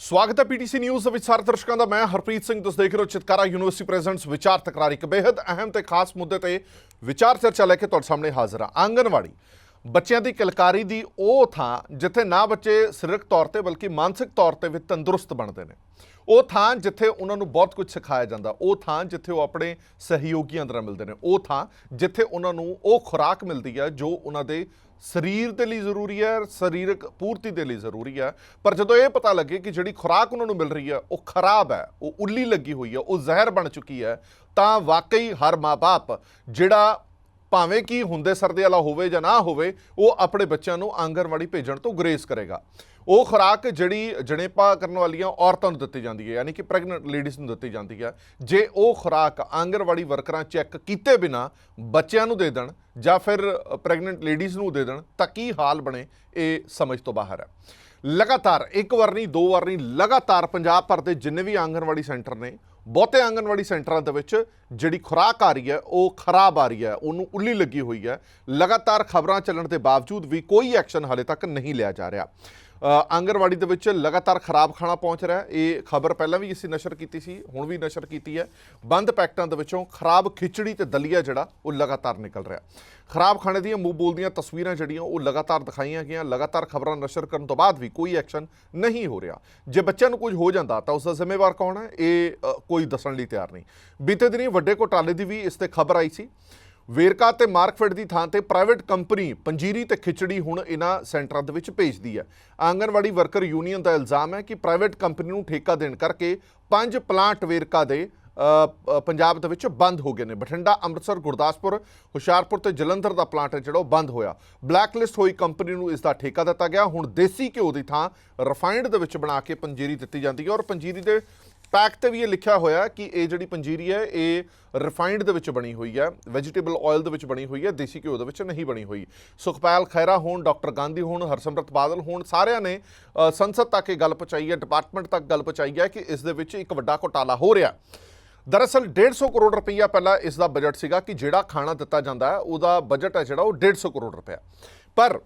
ਸਵਾਗਤ ਹੈ PTC news ਦੇ ਵਿੱਚ ਸਾਰੇ ਦਰਸ਼ਕਾਂ ਦਾ। ਮੈਂ ਹਰਪ੍ਰੀਤ ਸਿੰਘ ਤੁਸੀਂ ਦੇਖ ਰਹੇ ਹੋ ਚਿਤਕਾਰਾ ਯੂਨੀਵਰਸਿਟੀ ਪ੍ਰੈਜ਼ੈਂਟਸ ਵਿਚਾਰ ਤਕਰਾਰ। ਇੱਕ ਬੇहद ਅਹਿਮ ਤੇ ਖਾਸ ਮੁੱਦੇ ਤੇ ਵਿਚਾਰ ਚਰਚਾ ਲੈ ਕੇ ਤੁਹਾਡੇ ਸਾਹਮਣੇ ਹਾਜ਼ਰ ਹਾਂ। ਆਂਗਨਵਾੜੀ ਬੱਚਿਆਂ ਦੀ ਕਲਕਾਰੀ ਦੀ ਉਹ ਥਾਂ ਜਿੱਥੇ ਨਾ ਬੱਚੇ ਸਰੀਰਕ ਤੌਰ ਤੇ ਬਲਕਿ ਮਾਨਸਿਕ ਤੌਰ ਤੇ ਵੀ ਤੰਦਰੁਸਤ ਬਣਦੇ ਨੇ। ਉਹ ਥਾਂ ਜਿੱਥੇ ਉਹਨਾਂ ਨੂੰ ਬਹੁਤ ਕੁਝ ਸਿਖਾਇਆ ਜਾਂਦਾ। ਉਹ ਥਾਂ ਜਿੱਥੇ ਉਹ ਆਪਣੇ ਸਹਿਯੋਗੀਆਂ ਨਾਲ ਮਿਲਦੇ ਨੇ। ਉਹ ਥਾਂ ਜਿੱਥੇ ਉਹਨਾਂ ਨੂੰ ਉਹ ਖੁਰਾਕ ਮਿਲਦੀ ਹੈ ਜੋ ਉਹਨਾਂ ਦੇ ਸਰੀਰ ਦੇ ਲਈ ਜ਼ਰੂਰੀ ਹੈ, ਸਰੀਰਕ ਪੂਰਤੀ ਦੇ ਲਈ ਜ਼ਰੂਰੀ ਹੈ। ਪਰ ਜਦੋਂ ਇਹ ਪਤਾ ਲੱਗੇ ਕਿ ਜਿਹੜੀ ਖੁਰਾਕ ਉਹਨਾਂ ਨੂੰ ਮਿਲ ਰਹੀ ਹੈ, ਉਹ ਖਰਾਬ ਹੈ, ਉਹ ਉੱਲੀ ਲੱਗੀ ਹੋਈ ਹੈ, ਉਹ ਜ਼ਹਿਰ ਬਣ ਚੁੱਕੀ ਹੈ, ਤਾਂ ਵਾਕਈ ਹਰ ਮਾਪੇ ਜਿਹੜਾ ਭਾਵੇਂ ਕਿ ਹੁੰਦੇ ਸਰਦੇ ਵਾਲਾ ਹੋਵੇ ਜਾਂ ਨਾ ਹੋਵੇ, ਉਹ ਆਪਣੇ ਬੱਚਿਆਂ ਨੂੰ ਆਂਗਣਵਾੜੀ ਭੇਜਣ ਤੋਂ ਗੁਰੇਜ਼ ਕਰੇਗਾ। ਉਹ ਖੁਰਾਕ ਜਿਹੜੀ ਜਣੇਪਾ ਕਰਨ ਵਾਲੀਆਂ ਔਰਤਾਂ ਨੂੰ ਦਿੱਤੀ ਜਾਂਦੀ ਹੈ, ਯਾਨੀ ਕਿ ਪ੍ਰੈਗਨੈਂਟ ਲੇਡੀਜ਼ ਨੂੰ ਦਿੱਤੀ ਜਾਂਦੀ ਹੈ, ਜੇ ਉਹ ਖੁਰਾਕ ਆਂਗਣਵਾੜੀ ਵਰਕਰਾਂ ਚੈੱਕ ਕੀਤੇ ਬਿਨਾ ਬੱਚਿਆਂ ਨੂੰ ਦੇ ਦੇਣ ਜਾਂ ਫਿਰ ਪ੍ਰੈਗਨੈਂਟ ਲੇਡੀਜ਼ ਨੂੰ ਦੇ ਦੇਣ, ਤਾਂ ਕੀ ਹਾਲ ਬਣੇ ਇਹ ਸਮਝ ਤੋਂ ਬਾਹਰ ਹੈ। ਲਗਾਤਾਰ, ਇੱਕ ਵਾਰ ਨਹੀਂ, ਦੋ ਵਾਰ ਨਹੀਂ, ਲਗਾਤਾਰ ਪੰਜਾਬ ਭਰ ਦੇ ਜਿੰਨੇ ਵੀ ਆਂਗਣਵਾੜੀ ਸੈਂਟਰ ਨੇ ਬਹੁਤੇ ਆਂਗਣਵਾੜੀ ਸੈਂਟਰਾਂ ਦੇ ਵਿੱਚ ਜਿਹੜੀ ਖੁਰਾਕ ਆ ਰਹੀ ਹੈ, ਉਹ ਖਰਾਬ ਆ ਰਹੀ ਹੈ, ਉਹਨੂੰ ਉੱਲੀ ਲੱਗੀ ਹੋਈ ਹੈ। ਲਗਾਤਾਰ ਖਬਰਾਂ ਚੱਲਣ ਦੇ ਬਾਵਜੂਦ ਵੀ ਕੋਈ ਐਕਸ਼ਨ ਹਾਲੇ ਤੱਕ ਨਹੀਂ ਲਿਆ ਜਾ ਰਿਹਾ। ਅ, ਆਂਗਣਵਾੜੀ ਦੇ ਵਿੱਚ ਲਗਾਤਾਰ ਖਰਾਬ ਖਾਣਾ ਪਹੁੰਚ ਰਿਹਾ ਇਹ ਖਬਰ ਪਹਿਲਾਂ ਵੀ ਅਸੀਂ ਨਸ਼ਰ ਕੀਤੀ ਸੀ ਹੁਣ ਵੀ ਨਸ਼ਰ ਕੀਤੀ ਹੈ। ਬੰਦ ਪੈਕਟਾਂ ਦੇ ਵਿੱਚੋਂ ਖਰਾਬ ਖਿਚੜੀ ਤੇ ਦਲੀਆ ਜਿਹੜਾ ਉਹ ਲਗਾਤਾਰ ਨਿਕਲ ਰਿਹਾ ਖਰਾਬ ਖਾਣੇ ਦੀਆਂ ਮੂੰਹ ਬੋਲਦੀਆਂ ਤਸਵੀਰਾਂ ਜਿਹੜੀਆਂ ਉਹ ਲਗਾਤਾਰ ਦਿਖਾਈਆਂ ਗਈਆਂ। ਲਗਾਤਾਰ ਖਬਰਾਂ ਨਸ਼ਰ ਕਰਨ ਤੋਂ ਬਾਅਦ ਵੀ ਕੋਈ ਐਕਸ਼ਨ ਨਹੀਂ ਹੋ ਰਿਹਾ। ਜੇ ਬੱਚਿਆਂ ਨੂੰ ਕੁਝ ਹੋ ਜਾਂਦਾ ਤਾਂ ਉਸ ਦਾ ਜ਼ਿੰਮੇਵਾਰ ਕੌਣ ਹੈ? ਇਹ ਕੋਈ ਦੱਸਣ ਲਈ ਤਿਆਰ ਨਹੀਂ। ਬੀਤੇ ਦਿਨੀ ਵੱਡੇ ਘੋਟਾਲੇ ਦੀ ਵੀ ਇਸ ਤੇ ਖਬਰ ਆਈ ਸੀ। ਵੇਰਕਾ ਤੇ ਮਾਰਕਫੈਟ ਦੀ ਥਾਂ ਤੇ ਪ੍ਰਾਈਵੇਟ ਕੰਪਨੀ ਪੰਜੀਰੀ ਤੇ ਖਿਚੜੀ ਹੁਣ ਇਹਨਾਂ ਸੈਂਟਰਾਂ ਦੇ ਵਿੱਚ ਭੇਜਦੀ ਹੈ। ਆਂਗਨਵਾੜੀ ਵਰਕਰ ਯੂਨੀਅਨ ਦਾ ਇਲਜ਼ਾਮ ਹੈ ਕਿ ਪ੍ਰਾਈਵੇਟ ਕੰਪਨੀ ਨੂੰ ਠੇਕਾ ਦੇਣ ਕਰਕੇ ਪੰਜ ਪਲਾਂਟ ਵੇਰਕਾ ਦੇ ਪੰਜਾਬ ਦੇ ਵਿੱਚ ਬੰਦ ਹੋ ਗਏ ਨੇ। ਬਠਿੰਡਾ, ਅੰਮ੍ਰਿਤਸਰ, ਗੁਰਦਾਸਪੁਰ, ਹੁਸ਼ਿਆਰਪੁਰ ਤੇ ਜਲੰਧਰ ਦਾ ਪਲਾਂਟ ਹੈ ਜਿਹੜਾ ਉਹ ਬੰਦ ਹੋਇਆ। ਬਲੈਕਲਿਸਟ ਹੋਈ ਕੰਪਨੀ ਨੂੰ ਇਸ ਦਾ ਠੇਕਾ ਦਿੱਤਾ ਗਿਆ। ਹੁਣ ਦੇਸੀ ਘਿਓ ਦੀ ਥਾਂ ਰਿਫਾਈਨਡ ਦੇ ਵਿੱਚ ਬਣਾ ਕੇ ਪੰਜੀਰੀ ਦਿੱਤੀ ਜਾਂਦੀ ਹੈ ਔਰ ਪੰਜੀਰੀ ਦੇ ਪੈਕ ਤੇ ਵੀ ਇਹ ਲਿਖਿਆ ਹੋਇਆ ਕਿ ਇਹ ਜਿਹੜੀ ਪੰਜੀਰੀ ਹੈ, ਇਹ ਰਿਫਾਈਨਡ ਦੇ ਵਿੱਚ ਬਣੀ ਹੋਈ ਹੈ ਵੈਜੀਟੇਬਲ ਆਇਲ ਦੇ ਵਿੱਚ ਬਣੀ ਹੋਈ ਹੈ, ਦੇਸੀ ਘਿਓ ਦੇ ਵਿੱਚ ਨਹੀਂ ਬਣੀ ਹੋਈ। ਸੁਖਪਾਲ ਖੈਰਾ ਹੋਣ, ਡਾਕਟਰ ਗਾਂਧੀ ਹੋਣ, ਹਰਸਿਮਰਤ ਬਾਦਲ ਹੋਣ, ਸਾਰਿਆਂ ਨੇ ਸੰਸਦ ਤੱਕ ਇਹ ਗੱਲ ਪਹੁੰਚਾਈ ਹੈ ਡਿਪਾਰਟਮੈਂਟ ਤੱਕ ਗੱਲ ਪਹੁੰਚਾਈ ਹੈ ਕਿ ਇਸ ਦੇ ਵਿੱਚ ਇੱਕ ਵੱਡਾ ਘੁਟਾਲਾ ਹੋ ਰਿਹਾ। ਦਰਅਸਲ 150 ਕਰੋੜ ਰੁਪਈਆ ਪਹਿਲਾਂ ਇਸ ਦਾ ਬਜਟ ਸੀਗਾ ਕਿ ਜਿਹੜਾ ਖਾਣਾ ਦਿੱਤਾ ਜਾਂਦਾ ਹੈ, ਉਹਦਾ ਬਜਟ ਹੈ ਜਿਹੜਾ ਉਹ 150 ਕਰੋੜ ਰੁਪਇਆ ਪਰ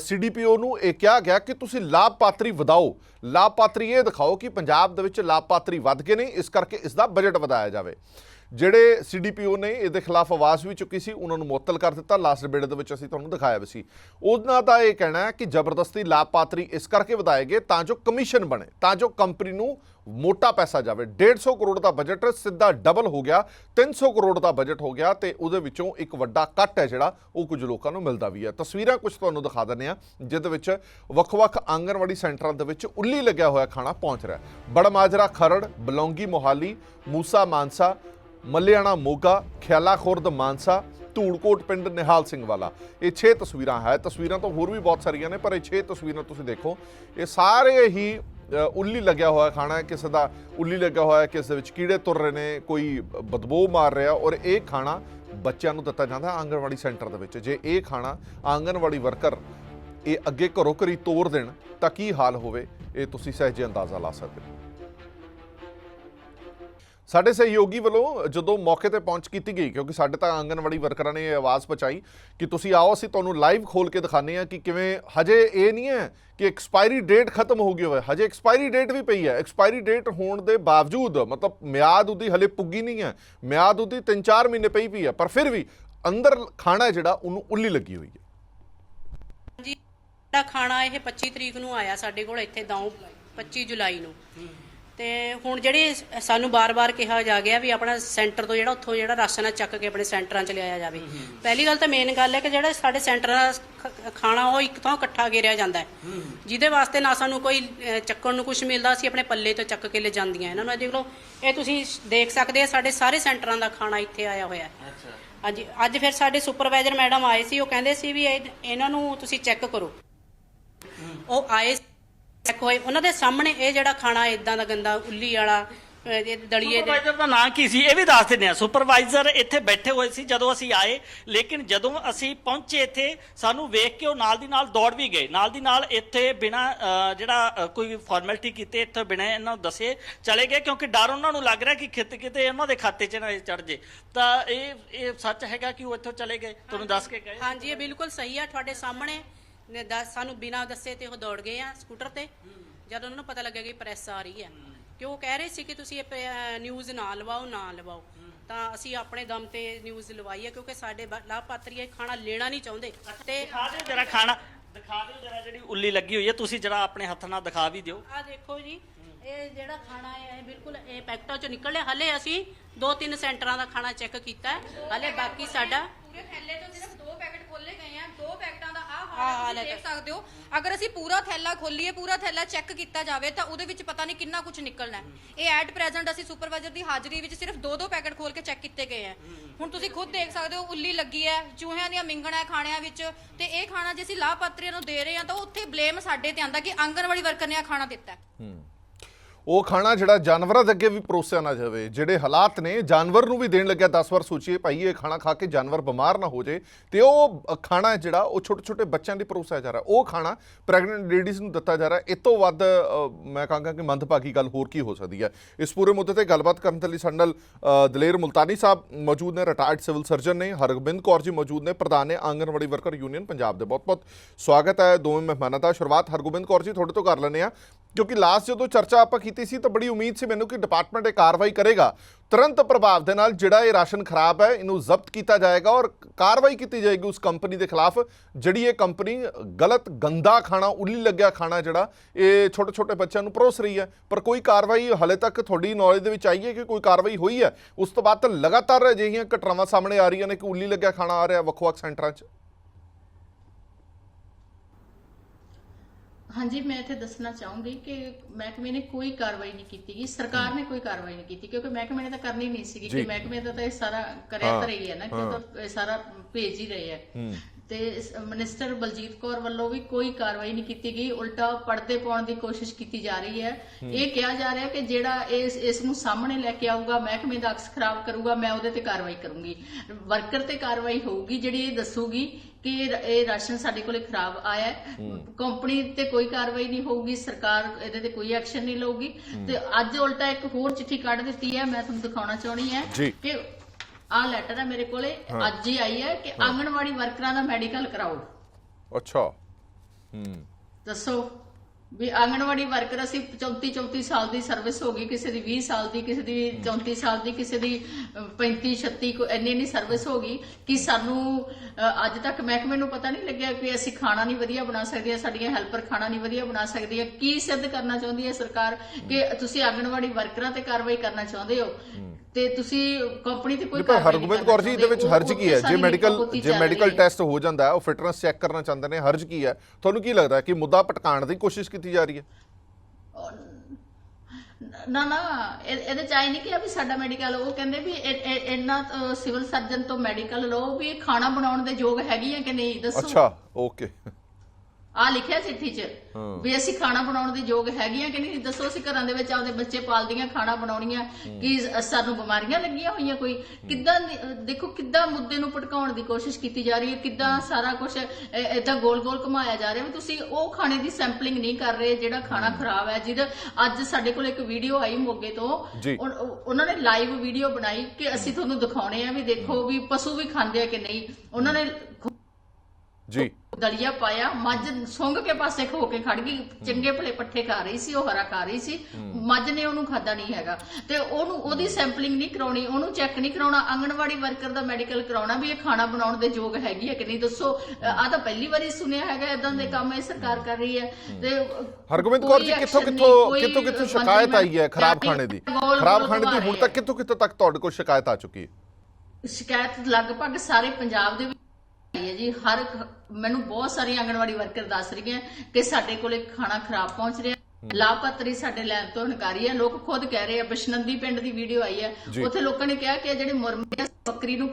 ਸੀਡੀਪੀਓ ਨੂੰ ਇਹ ਕਿਹਾ ਗਿਆ ਕਿ ਤੁਸੀਂ ਲਾਭਪਾਤਰੀ ਵਧਾਓ। ਲਾਭਪਾਤਰੀ ਇਹ ਦਿਖਾਓ ਕਿ ਪੰਜਾਬ ਦੇ ਵਿੱਚ ਲਾਭਪਾਤਰੀ ਵੱਧ ਗਏ ਨੇ, ਇਸ ਕਰਕੇ ਇਸ ਦਾ ਬਜਟ ਵਧਾਇਆ ਜਾਵੇ। ਜਿਹੜੇ ਸੀਡੀਪੀਓ ਨੇ ਇਹਦੇ ਖਿਲਾਫ ਆਵਾਜ਼ ਵੀ ਚੁੱਕੀ ਸੀ, ਉਹਨਾਂ ਨੂੰ ਮੁਅੱਤਲ ਕਰ ਦਿੱਤਾ। ਲਾਸਟ ਬੇੜੇ ਦੇ ਵਿੱਚ ਅਸੀਂ ਤੁਹਾਨੂੰ ਦਿਖਾਇਆ ਵੀ ਸੀ। ਉਹਨਾਂ ਦਾ ਇਹ ਕਹਿਣਾ ਹੈ ਕਿ ਜ਼ਬਰਦਸਤੀ ਲਾਭਪਾਤਰੀ ਇਸ ਕਰਕੇ ਵਧਾਏ ਗਏ ਤਾਂ ਜੋ ਕਮਿਸ਼ਨ ਬਣੇ, ਤਾਂ ਜੋ ਕੰਪਨੀ ਨੂੰ ਮੋਟਾ ਪੈਸਾ ਜਾਵੇ। 150 ਕਰੋੜ ਦਾ ਬਜਟ ਸਿੱਧਾ ਡਬਲ ਹੋ ਗਿਆ 300 ਕਰੋੜ ਦਾ ਬਜਟ ਹੋ ਗਿਆ ਤੇ ਉਹਦੇ ਵਿੱਚੋਂ ਇੱਕ ਵੱਡਾ ਕੱਟ ਹੈ ਜਿਹੜਾ, ਉਹ ਕੁਝ ਲੋਕਾਂ ਨੂੰ ਮਿਲਦਾ ਵੀ ਹੈ। ਤਸਵੀਰਾਂ ਕੁਝ ਤੁਹਾਨੂੰ ਦਿਖਾ ਦਿੰਦੇ ਆ ਜਿਹਦੇ ਵਿੱਚ ਵੱਖ-ਵੱਖ ਆਂਗਣਵਾੜੀ ਸੈਂਟਰਾਂ ਦੇ ਵਿੱਚ ਉੱਲੀ ਲੱਗਿਆ ਹੋਇਆ ਖਾਣਾ ਪਹੁੰਚ ਰਿਹਾ ਹੈ। ਬੜਾ ਮਾਜਰਾ ਖਰੜ, ਬਲੌਂਗੀ ਮੋਹਾਲੀ, ਮੂਸਾ ਮਾਨਸਾ ਮੱਲਿਆਣਾ ਮੋਗਾ ਖਿਆਲਾ ਖੁਰਦ ਮਾਨਸਾ ਧੂੜਕੋਟ ਪਿੰਡ ਨਿਹਾਲ ਸਿੰਘ ਵਾਲਾ। ਇਹ 6 ਤਸਵੀਰਾਂ ਹੈ। ਤਸਵੀਰਾਂ ਤਾਂ ਹੋਰ ਵੀ ਬਹੁਤ ਸਾਰੀਆਂ ਨੇ, ਪਰ ਇਹ 6 ਤਸਵੀਰਾਂ ਤੁਸੀਂ ਦੇਖੋ। ਇਹ ਸਾਰੇ ਹੀ ਉੱਲੀ ਲੱਗਿਆ ਹੋਇਆ ਖਾਣਾ ਹੈ। ਕਿਸੇ ਦਾ ਉੱਲੀ ਲੱਗਿਆ ਹੋਇਆ ਹੈ, ਕਿਸੇ ਦੇ ਵਿੱਚ ਕੀੜੇ ਤੁਰ ਰਹੇ ਨੇ, ਕੋਈ ਬਦਬੂ ਮਾਰ ਰਿਹਾ ਔਰ ਇਹ ਖਾਣਾ ਬੱਚਿਆਂ ਨੂੰ ਦਿੱਤਾ ਜਾਂਦਾ ਆਂਗਣਵਾੜੀ ਸੈਂਟਰ ਦੇ ਵਿੱਚ। ਜੇ ਇਹ ਖਾਣਾ ਆਂਗਣਵਾੜੀ ਵਰਕਰ ਇਹ ਅੱਗੇ ਘਰੋਂ ਘਰੀ ਤੋਰ ਦੇਣ ਤਾਂ ਕੀ ਹਾਲ ਹੋਵੇ, ਇਹ ਤੁਸੀਂ ਸਹਿਜੇ ਅੰਦਾਜ਼ਾ ਲਾ ਸਕਦੇ ਹੋ। ਸਾਡੇ ਸਹਿਯੋਗੀ ਵੱਲੋਂ ਜਦੋਂ ਮੌਕੇ ਤੇ ਪਹੁੰਚ ਕੀਤੀ ਗਈ, ਕਿਉਂਕਿ ਸਾਡੇ ਤਾਂ ਆਂਗਨਵਾੜੀ ਵਰਕਰਾਂ ਨੇ ਇਹ ਆਵਾਜ਼ ਪਹੁੰਚਾਈ ਕਿ ਤੁਸੀਂ ਆਓ, ਅਸੀਂ ਤੁਹਾਨੂੰ ਲਾਈਵ ਖੋਲ ਕੇ ਦਿਖਾਉਂਦੇ ਆ ਕਿ ਕਿਵੇਂ, ਹਜੇ ਇਹ ਨਹੀਂ ਹੈ ਕਿ ਐਕਸਪਾਇਰੀ ਡੇਟ ਖਤਮ ਹੋ ਗਈ ਹੋਵੇ, ਹਜੇ ਐਕਸਪਾਇਰੀ ਡੇਟ ਵੀ ਪਈ ਹੈ। ਐਕਸਪਾਇਰੀ ਡੇਟ ਹੋਣ ਦੇ ਬਾਵਜੂਦ, ਮਤਲਬ ਮਿਆਦ ਉਹਦੀ ਹਲੇ ਪੁੱਗੀ ਨਹੀਂ ਹੈ, ਮਿਆਦ ਉਹਦੀ 3-4 ਮਹੀਨੇ ਪਈ ਪਈ ਹੈ, ਪਰ ਫਿਰ ਵੀ ਅੰਦਰ ਖਾਣਾ ਜਿਹੜਾ, ਉਹਨੂੰ ਉੱਲੀ ਲੱਗੀ ਹੋਈ ਹੈ। ਜੀ ਸਾਡਾ ਖਾਣਾ ਇਹ 25 ਤਰੀਕ ਨੂੰ ਆਇਆ ਸਾਡੇ ਕੋਲ, ਇੱਥੇ ਦਾਉ 25 ਜੁਲਾਈ ਨੂੰ। ਤੇ ਹੁਣ ਜਿਹੜੇ ਸ- ਸਾਨੂੰ ਬਾਰ-ਬਾਰ ਕਿਹਾ ਜਾ ਗਿਆ ਵੀ ਆਪਣਾ ਸੈਂਟਰ ਤੋਂ ਜਿਹੜਾ ਉੱਥੋਂ ਜਿਹੜਾ ਰਾਸ਼ਨ ਆ ਚੱਕ ਕੇ ਆਪਣੇ ਸੈਂਟਰਾਂ 'ਚ ਲਿਆਇਆ ਜਾਵੇ। ਪਹਿਲੀ ਗੱਲ ਤਾਂ ਮੇਨ ਗੱਲ ਹੈ ਕਿ ਜਿਹੜਾ ਸਾਡੇ ਸੈਂਟਰਾਂ ਦਾ ਖਾਣਾ ਉਹ ਇੱਕ ਥਾਂ ਇਕੱਠਾ ਗੇਰਿਆ ਜਾਂਦਾ ਹੈ। ਜਿਹਦੇ ਵਾਸਤੇ ਨਾ ਸਾਨੂੰ ਕੋਈ ਚੱਕਣ ਨੂੰ ਕੁਝ ਮਿਲਦਾ ਅਸੀਂ ਆਪਣੇ ਪੱਲੇ ਤੋਂ ਚੱਕ ਕੇ ਲੈ ਜਾਂਦੀਆਂ ਇਹਨਾਂ ਨੂੰ ਇਹ ਦੇਖ ਲਓ ਇਹ ਤੁਸੀਂ ਦੇਖ ਸਕਦੇ ਆ ਸਾਡੇ ਸਾਰੇ ਸੈਂਟਰਾਂ ਦਾ ਖਾਣਾ ਇੱਥੇ ਆਇਆ ਹੋਇਆ ਹੈ। ਅੱਜ ਅੱਜ ਫਿਰ ਸਾਡੇ ਸੁਪਰਵਾਈਜ਼ਰ ਮੈਡਮ ਆਏ ਸੀ ਉਹ ਕਹਿੰਦੇ ਸੀ ਵੀ ਇਹ- ਇਹਨਾਂ ਨੂੰ ਤੁਸੀਂ ਚੈੱਕ ਕਰੋ। ਉਹ ਆਏ ਹੋਏ ਉਹਨਾਂ ਦੇ ਸਾਹਮਣੇ ਇਹ ਜਿਹੜਾ ਖਾਣਾ ਇਦਾਂ ਦਾ ਗੰਦਾ ਉੱਲੀ ਵਾਲਾ ਇਹ ਦਲੀਏ ਦੇ ਸੁਪਰਵਾਈਜ਼ਰ ਦਾ ਨਾਂ ਕੀ ਸੀ? ਇਹ ਵੀ ਦੱਸ ਦਿੰਦੇ ਆ ਸੁਪਰਵਾਈਜ਼ਰ ਇੱਥੇ ਬੈਠੇ ਹੋਏ ਸੀ ਜਦੋਂ ਅਸੀਂ ਆਏ ਲੇਕਿਨ ਜਦੋਂ ਅਸੀਂ ਪਹੁੰਚੇ ਇੱਥੇ ਸਾਨੂੰ ਵੇਖ ਕੇ ਉਹ ਨਾਲ ਦੀ ਨਾਲ ਦੌੜ ਵੀ ਗਏ। ਨਾਲ ਦੀ ਨਾਲ ਇੱਥੇ ਬਿਨਾ ਜਿਹੜਾ ਕੋਈ ਫਾਰਮੈਲਿਟੀ ਕੀਤੇ ਇੱਥੇ ਬਿਨਾ ਇਹਨਾਂ ਨੂੰ ਦੱਸੇ ਚਲੇ ਗਏ ਕਿਉਂਕਿ ਡਰ ਉਹਨਾਂ ਨੂੰ ਲੱਗ ਰਿਹਾ ਕਿ ਕਿਤੇ ਕਿਤੇ ਇਹਨਾਂ ਦੇ ਖਾਤੇ 'ਚ ਨਾ ਚੜ ਜੇ। ਤਾਂ ਇਹ ਇਹ ਸੱਚ ਹੈਗਾ ਕਿ ਉਹ ਇੱਥੋਂ ਚਲੇ ਗਏ? ਤੁਹਾਨੂੰ ਦੱਸ ਕੇ ਗਏ? ਹਾਂਜੀ ਇਹ ਬਿਲਕੁਲ ਸਹੀ ਆ। ਤੁਹਾਡੇ ਸਾਹਮਣੇ ਨੇ ਦੱਸ- ਸਾਨੂੰ ਬਿਨਾਂ ਦੱਸੇ ਤੇ ਉਹ ਦੌੜ ਗਏ ਆ ਸਕੂਟਰ ਤੇ। ਜਦ ਉਹਨਾਂ ਨੂੰ ਪਤਾ ਲੱਗਿਆ ਕਿ ਪ੍ਰੈਸ ਆ ਰਹੀ ਹੈ। ਕਿ ਉਹ ਕਹਿ ਰਹੇ ਸੀ ਕਿ ਤੁਸੀਂ ਇਹ ਨਿਊਜ਼ ਨਾ ਲਵਾਓ ਨਾ ਲਵਾਓ। ਤਾਂ ਅਸੀਂ ਆਪਣੇ ਦਮ ਤੇ ਨਿਊਜ਼ ਲਵਾਈ ਹੈ ਕਿਉਂਕਿ ਸਾਡੇ ਲਾਭਪਾਤਰੀ ਇਹ ਖਾਣਾ ਲੈਣਾ ਨਹੀਂ ਚਾਹੁੰਦੇ। ਤੇ ਦਿਖਾ ਦਿਓ ਜਰਾ ਖਾਣਾ। ਦਿਖਾ ਦਿਓ ਜਰਾ ਜਿਹੜੀ ਉੱਲੀ ਲੱਗੀ ਹੋਈ ਹੈ। ਤੁਸੀਂ ਜਰਾ ਆਪਣੇ ਹੱਥ ਨਾਲ ਦਿਖਾ ਵੀ ਦਿਓ। ਆ ਦੇਖੋ ਜੀ ਇਹ ਜਿਹੜਾ ਖਾਣਾ ਹੈ ਇਹ ਬਿਲਕੁਲ ਇਹ ਪੈਕਟਾਂ ਚੋਂ ਨਿਕਲਿਆ। ਹਲੇ ਅਸੀਂ ਦੋ ਤਿੰਨ ਸੈਂਟਰਾਂ ਦਾ ਖਾਣਾ ਚੈੱਕ ਕੀਤਾ ਹੈ। ਹਲੇ ਬਾਕੀ ਸਾਡਾ ਪੂਰੇ ਥੈਲੇ ਤੋਂ ਸਿਰਫ ਖੋਲੇ ਗਏ ਆ ਦੋ ਪੈਕਟਾਂ ਦਾ ਆਹ ਆਹ ਹਾਲ ਹਾਲ ਹੈ ਹੈ ਤੁਸੀਂ ਦੇਖ ਸਕਦੇ ਹੋ। ਅਗਰ ਅਸੀਂ ਪੂਰਾ ਥੈਲਾ ਖੋਲੀਏ ਪੂਰਾ ਥੈਲਾ ਚੈੱਕ ਕੀਤਾ ਜਾਵੇ ਤਾਂ ਉਹਦੇ ਵਿੱਚ ਪਤਾ ਨਹੀਂ ਕਿੰਨਾ ਕੁਝ ਨਿਕਲਣਾ ਹੈ। ਇਹ ਐਟ ਪ੍ਰੈਜ਼ੈਂਟ ਅਸੀਂ ਸੁਪਰਵਾਈਜ਼ਰ ਦੀ ਹਾਜ਼ਰੀ ਵਿੱਚ ਸਿਰਫ ਦੋ ਦੋ ਪੈਕਟ ਖੋਲ ਕੇ ਚੈੱਕ ਕੀਤੇ ਗਏ ਆ। ਹੁਣ ਤੁਸੀਂ ਖੁਦ ਦੇਖ ਸਕਦੇ ਹੋ ਉੱਲੀ ਲੱਗੀ ਹੈ ਚੂਹਿਆਂ ਦੀਆਂ ਮਿੰਗਣਾ ਹੈ ਖਾਣਿਆਂ ਵਿੱਚ ਤੇ ਇਹ ਖਾਣਾ ਜੇ ਅਸੀਂ ਲਾਭਪਾਤਰੀਆਂ ਨੂੰ ਦੇ ਰਹੇ ਹਾਂ ਤਾਂ ਉੱਥੇ ਬਲੇਮ ਸਾਡੇ ਤੇ ਆਂਦਾ ਕਿ ਆਂਗਣਵਾੜੀ ਵਰਕਰ ਨੇ ਆ ਖਾਣਾ ਦਿੱਤਾ ਹੈ। ਉਹ ਖਾਣਾ ਜਿਹੜਾ ਜਾਨਵਰਾਂ ਦੇ ਅੱਗੇ ਵੀ ਪਰੋਸਿਆ ਨਾ ਜਾਵੇ, ਜਿਹੜੇ ਹਾਲਾਤ ਨੇ, ਜਾਨਵਰ ਨੂੰ ਵੀ ਦੇਣ ਲੱਗਿਆ 10 ਵਾਰ ਸੋਚੀਏ ਭਾਈ, ਇਹ ਖਾਣਾ ਖਾ ਕੇ ਜਾਨਵਰ ਬਿਮਾਰ ਨਾ ਹੋ ਜੇ ਤੇ ਉਹ ਖਾਣਾ ਜਿਹੜਾ ਉਹ ਛੋਟੇ ਛੋਟੇ ਬੱਚਿਆਂ ਲਈ ਪਰੋਸਿਆ ਜਾ ਰਿਹਾ। ਉਹ ਖਾਣਾ ਪ੍ਰੈਗਨੈਂਟ ਲੇਡੀਜ਼ ਨੂੰ ਦਿੱਤਾ ਜਾ ਰਿਹਾ। ਇਹ ਤੋਂ ਵੱਧ ਮੈਂ ਕਹਾਂਗਾ ਕਿ ਮੰਦਭਾਗੀ ਗੱਲ ਹੋਰ ਕੀ ਹੋ ਸਕਦੀ ਹੈ। ਇਸ ਪੂਰੇ ਮੁੱਦੇ ਤੇ ਗੱਲਬਾਤ ਕਰਨ ਦੇ ਲਈ ਸਾਡੇ ਨਾਲ ਦਲੇਰ ਮੁਲਤਾਨੀ ਸਾਹਿਬ ਮੌਜੂਦ ਨੇ ਰਿਟਾਇਰਡ ਸਿਵਲ ਸਰਜਨ ਨੇ, ਹਰਗੋਬਿੰਦ ਕੌਰ ਜੀ ਮੌਜੂਦ ਨੇ, ਪ੍ਰਧਾਨ ਨੇ, ਆਂਗਨਵਾੜੀ ਵਰਕਰ ਯੂਨੀਅਨ ਪੰਜਾਬ ਦੇ ਬਹੁਤ ਬਹੁਤ ਸਵਾਗਤ ਹੈ। ਦੋਵੇਂ ਮਹਿਮਾਨਾਂ ਦਾ ਸ਼ੁਰੂਆਤ। ਹਰਗੋਬਿੰਦ ਕੌਰ ਜੀ, ਤੁਹਾਡੇ ਤੋਂ ਕਰ ਲੈਂਦੇ ਆ ਕਿਉਂਕਿ ਲਾਸਟ ਜਦੋਂ ਚਰਚਾ ਆਪਾਂ ਕੀਤੀ ਸੀ ਤਾਂ ਬੜੀ ਉਮੀਦ ਸੀ ਮੈਨੂੰ ਕਿ ਡਿਪਾਰਟਮੈਂਟ ਇਹ ਕਾਰਵਾਈ ਕਰੇਗਾ। ਤੁਰੰਤ ਪ੍ਰਭਾਵ ਦੇ ਨਾਲ ਜਿਹੜਾ ਇਹ ਰਾਸ਼ਨ ਖਰਾਬ ਹੈ, ਇਹਨੂੰ ਜ਼ਬਤ ਕੀਤਾ ਜਾਏਗਾ ਔਰ ਕਾਰਵਾਈ ਕੀਤੀ ਜਾਏਗੀ ਉਸ ਕੰਪਨੀ ਦੇ ਖਿਲਾਫ, ਜਿਹੜੀ ਇਹ ਕੰਪਨੀ ਗਲਤ ਗੰਦਾ ਖਾਣਾ, ਉੱਲੀ ਲੱਗਿਆ ਖਾਣਾ ਜਿਹੜਾ, ਇਹ ਛੋਟੇ ਛੋਟੇ ਬੱਚਿਆਂ ਨੂੰ ਪਰੋਸ ਰਹੀ ਹੈ। ਪਰ ਕੋਈ ਕਾਰਵਾਈ ਹਲੇ ਤੱਕ ਤੁਹਾਡੀ ਨੌਲੇਜ ਦੇ ਵਿੱਚ ਆਈ ਹੈ ਕਿ ਕੋਈ ਕਾਰਵਾਈ ਹੋਈ ਹੈ? ਉਸ ਤੋਂ ਬਾਅਦ ਤਾਂ ਲਗਾਤਾਰ ਅਜਿਹੀਆਂ ਘਟਨਾਵਾਂ ਸਾਹਮਣੇ ਆ ਰਹੀਆਂ ਨੇ ਕਿ ਉੱਲੀ ਲੱਗਿਆ ਖਾਣਾ ਆ ਰਿਹਾ ਵੱਖ-ਵੱਖ ਸੈਂਟਰਾਂ 'ਚ। ਹਾਂਜੀ ਮੈਂ ਇੱਥੇ ਦੱਸਣਾ ਚਾਹੂੰਗੀ ਕਿ ਮਹਿਕਮੇ ਨੇ ਕੋਈ ਕਾਰਵਾਈ ਨਹੀਂ ਕੀਤੀ ਗਈ ਸਰਕਾਰ ਨੇ ਕੋਈ ਕਾਰਵਾਈ ਨਹੀਂ ਕੀਤੀ ਕਿਉਂਕਿ ਮਹਿਕਮੇ ਨੇ ਤਾਂ ਕਰਨੀ ਨਹੀਂ ਸੀਗੀ। ਕਿ ਮਹਿਕਮੇ ਦਾ ਤਾਂ ਇਹ ਸਾਰਾ ਕਰਿਆ ਹਾਂ, ਤਾਂ ਰਹੀ ਹੈ ਨਾ ਕਿ ਉਹ ਤਾਂ ਇਹ ਸਾਰਾ ਭੇਜ ਹੀ ਰਹੇ ਹੈ। ਤੇ ਮਿਨਿਸਟਰ ਬਲਜੀਤ ਕੌਰ ਵੱਲੋਂ ਵੀ ਕੋਈ ਕਾਰਵਾਈ ਨਹੀਂ ਕੀਤੀ ਗਈ ਉਲਟਾ ਪਰਦੇ ਪਾਉਣ ਦੀ ਕੋਸ਼ਿਸ਼ ਕੀਤੀ ਜਾ ਰਹੀ ਹੈ। ਇਹ ਕਿਹਾ ਜਾ ਰਿਹਾ ਕਿ ਜਿਹੜਾ ਇਸ ਇਸ ਨੂੰ ਸਾਹਮਣੇ ਲੈ ਕੇ ਆਊਗਾ ਮਹਿਕਮੇ ਦਾ ਅਕਸ ਖਰਾਬ ਕਰੂਗਾ ਮੈਂ ਉਹਦੇ ਤੇ ਕਾਰਵਾਈ ਕਰੂੰਗੀ। ਵਰਕਰ ਤੇ ਕਾਰਵਾਈ ਹੋਊਗੀ ਜਿਹੜੀ ਇਹ ਦੱਸੂਗੀ ਕਿ ਇਹ ਰਾਸ਼ਨ ਸਾਡੇ ਕੋਲੇ ਖਰਾਬ ਆਇਆ ਹੈ। ਕੰਪਨੀ ਤੇ ਕੋਈ ਕਾਰਵਾਈ ਨਹੀਂ ਹੋਊਗੀ ਸਰਕਾਰ ਇਹਦੇ ਤੇ ਕੋਈ ਐਕਸ਼ਨ ਨਹੀਂ ਲਊਗੀ। ਤੇ ਅੱਜ ਉਲਟਾ ਇੱਕ ਹੋਰ ਚਿੱਠੀ ਕੱਢ ਦਿੱਤੀ ਹੈ ਮੈਂ ਤੁਹਾਨੂੰ ਦਿਖਾਉਣਾ ਚਾਹਣੀ ਹੈ। ਕਿ ਆਹ ਲੈਟਰ ਹੈ ਮੇਰੇ ਕੋਲੇ ਅੱਜ ਹੀ ਆਈ ਹੈ ਕਿ ਆਂਗਣਵਾੜੀ ਵਰਕਰਾਂ ਦਾ ਮੈਡੀਕਲ ਕਰਾਓ। ਅੱਛਾ। ਹੂੰ। ਦੱਸੋ ਵੀ ਆਂਗਣਵਾੜੀ ਵਰਕਰ ਅਸੀਂ 34 34 ਸਾਲ ਦੀ ਸਰਵਿਸ ਹੋ ਗਈ ਕਿਸੇ ਦੀ 20 ਸਾਲ ਦੀ ਕਿਸੇ ਦੀ 34 ਸਾਲ ਦੀ ਕਿਸੇ ਦੀ ਅਹ, 35 36 ਕੋ ਇੰਨੀ ਇੰਨੀ ਸਰਵਿਸ ਹੋ ਗਈ ਕਿ ਸਾਨੂੰ ਅੱਜ ਤੱਕ ਮਹਿਕਮੇ ਨੂੰ ਪਤਾ ਨਹੀਂ ਲੱਗਿਆ ਕਿ ਅਸੀਂ ਖਾਣਾ ਨਹੀਂ ਵਧੀਆ ਬਣਾ ਸਕਦੇ ਸਾਡੀਆਂ ਹੈਲਪਰ ਖਾਣਾ ਨਹੀਂ ਵਧੀਆ ਬਣਾ ਸਕਦੀਆਂ। ਕੀ ਸਿੱਧ ਕਰਨਾ ਚਾਹੁੰਦੀ ਹੈ ਸਰਕਾਰ ਕਿ ਤੁਸੀਂ ਆਂਗਣਵਾੜੀ ਵਰਕਰਾਂ ਤੇ ਕਾਰਵਾਈ ਕਰਨਾ ਚਾਹੁੰਦੇ ਹੋ। ਤੇ ਤੁਸੀਂ ਕੰਪਨੀ ਤੇ ਕੋਈ ਨਹੀਂ ਹਰਗੋਬਿੰਦ ਕੌਰ ਜੀ ਇਹਦੇ ਚਾਹੁੰਦੇ। ਵਿੱਚ ਹਰਜ ਕੀ ਹੈ? ਜੇ ਮੈਡੀਕਲ ਜੇ ਮੈਡੀਕਲ। ਟੈਸਟ ਹੋ। ਜਾਂਦਾ ਹੈ ਉਹ ਫਿਟਨੈਸ ਚੈੱਕ ਕਰਨਾ ਚਾਹੁੰਦੇ ਨੇ ਹਰਜ ਕੀ ਹੈ? ਤੁਹਾਨੂੰ ਕੀ ਲੱਗਦਾ ਹੈ ਕਿ ਮੁੱਦਾ ਪਟਕਾਉਣ ਦੀ ਕੋਸ਼ਿਸ਼ ਕੀਤੀ ਜਾ ਰਹੀ ਹੈ? ਨਾ ਨਾ ਇਹ- ਇਹਦੇ ਚ ਆਈ ਨਹੀਂ ਕਿ ਵੀ ਸਾਡਾ ਮੈਡੀਕਲ ਉਹ ਕਹਿੰਦੇ ਵੀ ਇਹ- ਇਹ- ਇਹਨਾਂ ਸਿਵਲ ਸਰਜਨ ਤੋਂ ਮੈਡੀਕਲ ਲਓ ਵੀ ਇਹ ਖਾਣਾ ਬਣਾਉਣ ਦੇ ਯੋਗ ਹੈਗੀ ਹੈ ਕਿ ਨਹੀਂ ਦੱਸੋ। ਅੱਛਾ ਓਕੇ। ਆ ਲਿਖਿਆ ਚਿੱਠੀ 'ਚ ਵੀ ਅਸੀਂ ਖਾਣਾ ਬਣਾਉਣ ਦੇ ਯੋਗ ਹੈਗੀਆਂ ਕਿ ਨਹੀਂ? ਦੱਸੋ ਅਸੀਂ ਘਰਾਂ ਦੇ ਵਿੱਚ ਆਪਦੇ ਬੱਚੇ ਪਾਲਦੀਆਂ ਖਾਣਾ ਬਣਾਉਣੀਆਂ ਕੀ ਸਾਨੂੰ ਬਿਮਾਰੀਆਂ ਲੱਗੀਆਂ ਹੋਈਆਂ ਕੋਈ? ਕਿੱਦਾਂ ਦੀ- ਅਹ ਦੇਖੋ ਕਿੱਦਾਂ ਮੁੱਦੇ ਨੂੰ ਭਟਕਾਉਣ ਦੀ ਕੋਸ਼ਿਸ਼ ਕੀਤੀ ਜਾ ਰਹੀ ਹੈ ਕਿੱਦਾਂ ਸਾਰਾ ਕੁਝ ਇਦਾਂ ਗੋਲ-ਗੋਲ ਘੁਮਾਇਆ ਜਾ ਰਿਹਾ ਵੀ ਤੁਸੀਂ ਉਹ ਖਾਣੇ ਦੀ ਸੈਂਪਲਿੰਗ ਨਹੀਂ ਕਰ ਰਹੇ ਜਿਹੜਾ ਖਾਣਾ ਖਰਾਬ ਹੈ ਜਿਹਦਾ ਅੱਜ ਸਾਡੇ ਕੋਲ ਇੱਕ ਵੀਡੀਓ ਆਈ ਮੋਗੇ ਤੋਂ। ਜੀ। ਉਨ- ਉਹ- ਉਹਨਾਂ ਨੇ ਲਾਈਵ ਵੀਡੀਓ ਬਣਾਈ ਕਿ ਅਸੀਂ ਤੁਹਾਨੂੰ ਦਿਖਾਉਣੇ ਆ ਵੀ ਦੇਖੋ ਵੀ ਪਸ਼ੂ ਵੀ ਖਾਂਦੇ ਆ ਕਿ ਨਹੀਂ? ਉਹਨਾਂ ਨੇ ਜੀ। ਦਲੀਆ ਪਾਇਆ ਮੱਝ ਸੁੰਘ ਕੇ ਪਾਸੇ ਖੋ ਕੇ ਖੜ ਗਈ ਚੰਗੇ ਭਲੇ ਪੱਠੇ ਖਾ ਰਹੀ ਸੀ ਉਹ ਹਰਾ ਖਾ ਰਹੀ ਸੀ। ਮੱਝ ਨੇ ਉਹਨੂੰ ਖਾਦਾ ਨਹੀਂ ਹੈਗਾ। ਤੇ ਉਹਨੂੰ ਉਹਦੀ ਸੈਂਪਲਿੰਗ ਨਹੀਂ ਕਰਾਉਣੀ ਉਹਨੂੰ ਚੈੱਕ ਨਹੀਂ ਕਰਾਉਣਾ ਆਂਗਣਵਾੜੀ ਵਰਕਰ ਦਾ ਮੈਡੀਕਲ ਕਰਾਉਣਾ ਵੀ ਇਹ ਖਾਣਾ ਬਣਾਉਣ ਦੇ ਯੋਗ ਹੈਗੀ ਹੈ ਕਿ ਨਹੀਂ? ਦੱਸੋ ਆ ਤਾਂ ਪਹਿਲੀ ਵਾਰੀ ਸੁਣਿਆ ਹੈਗਾ ਇਦਾਂ ਦੇ ਕੰਮ ਇਹ ਸਰਕਾਰ ਕਰ ਰਹੀ ਹੈ। ਤੇ ਹਰਗੋਬਿੰਦ ਕੌਰ ਜੀ ਕਿੱਥੋਂ ਕਿੱਥੋਂ ਕਿੱਥੋਂ ਕਿੱਥੋਂ ਸ਼ਿਕਾਇਤ ਆਈ ਹੈ ਖਰਾਬ ਖਾਣੇ ਦੀ? ਖਰਾਬ ਖਾਣੇ ਦੀ ਹੁਣ ਤੱਕ ਕਿੱਥੋਂ ਕਿੱਥੋਂ ਤੱਕ ਤੁਹਾਡੇ ਕੋਲ ਸ਼ਿਕਾਇਤ ਆ ਚੁੱਕੀ ਹੈ? ਸ਼ਿਕਾਇਤ ਲਗਭਗ ਸਾਰੇ ਪੰਜਾਬ ਦੇ ਹੈ ਜੀ। ਹਰ ਮੈਨੂੰ ਬਹੁਤ ਸਾਰੀ ਆਂਗਣਵਾੜੀ ਵਰਕਰ ਦੱਸ ਰਹੀਆਂ ਕਿ ਸਾਡੇ ਕੋਲੇ ਖਾਣਾ ਖਰਾਬ ਪਹੁੰਚ ਰਿਹਾ। ਲਾਭਪਾਤਰੀ ਸਾਡੇ ਲੈਣ ਤੋਂ ਇਨਕਾਰੀ ਹੈ। ਲੋਕ ਖੁਦ ਕਹਿ ਰਹੇ ਆ ਬਿਸ਼ਨੰਦੀ ਪਿੰਡ ਦੀ ਵੀਡੀਓ ਆਈ ਹੈ। ਉੱਥੇ ਲੋਕਾਂ ਨੇ ਕਿਹਾ ਕਿ ਜਿਹੜੇ ਮੁਰਮੇ ਆ, ਬੱਕਰੀ ਨੂੰ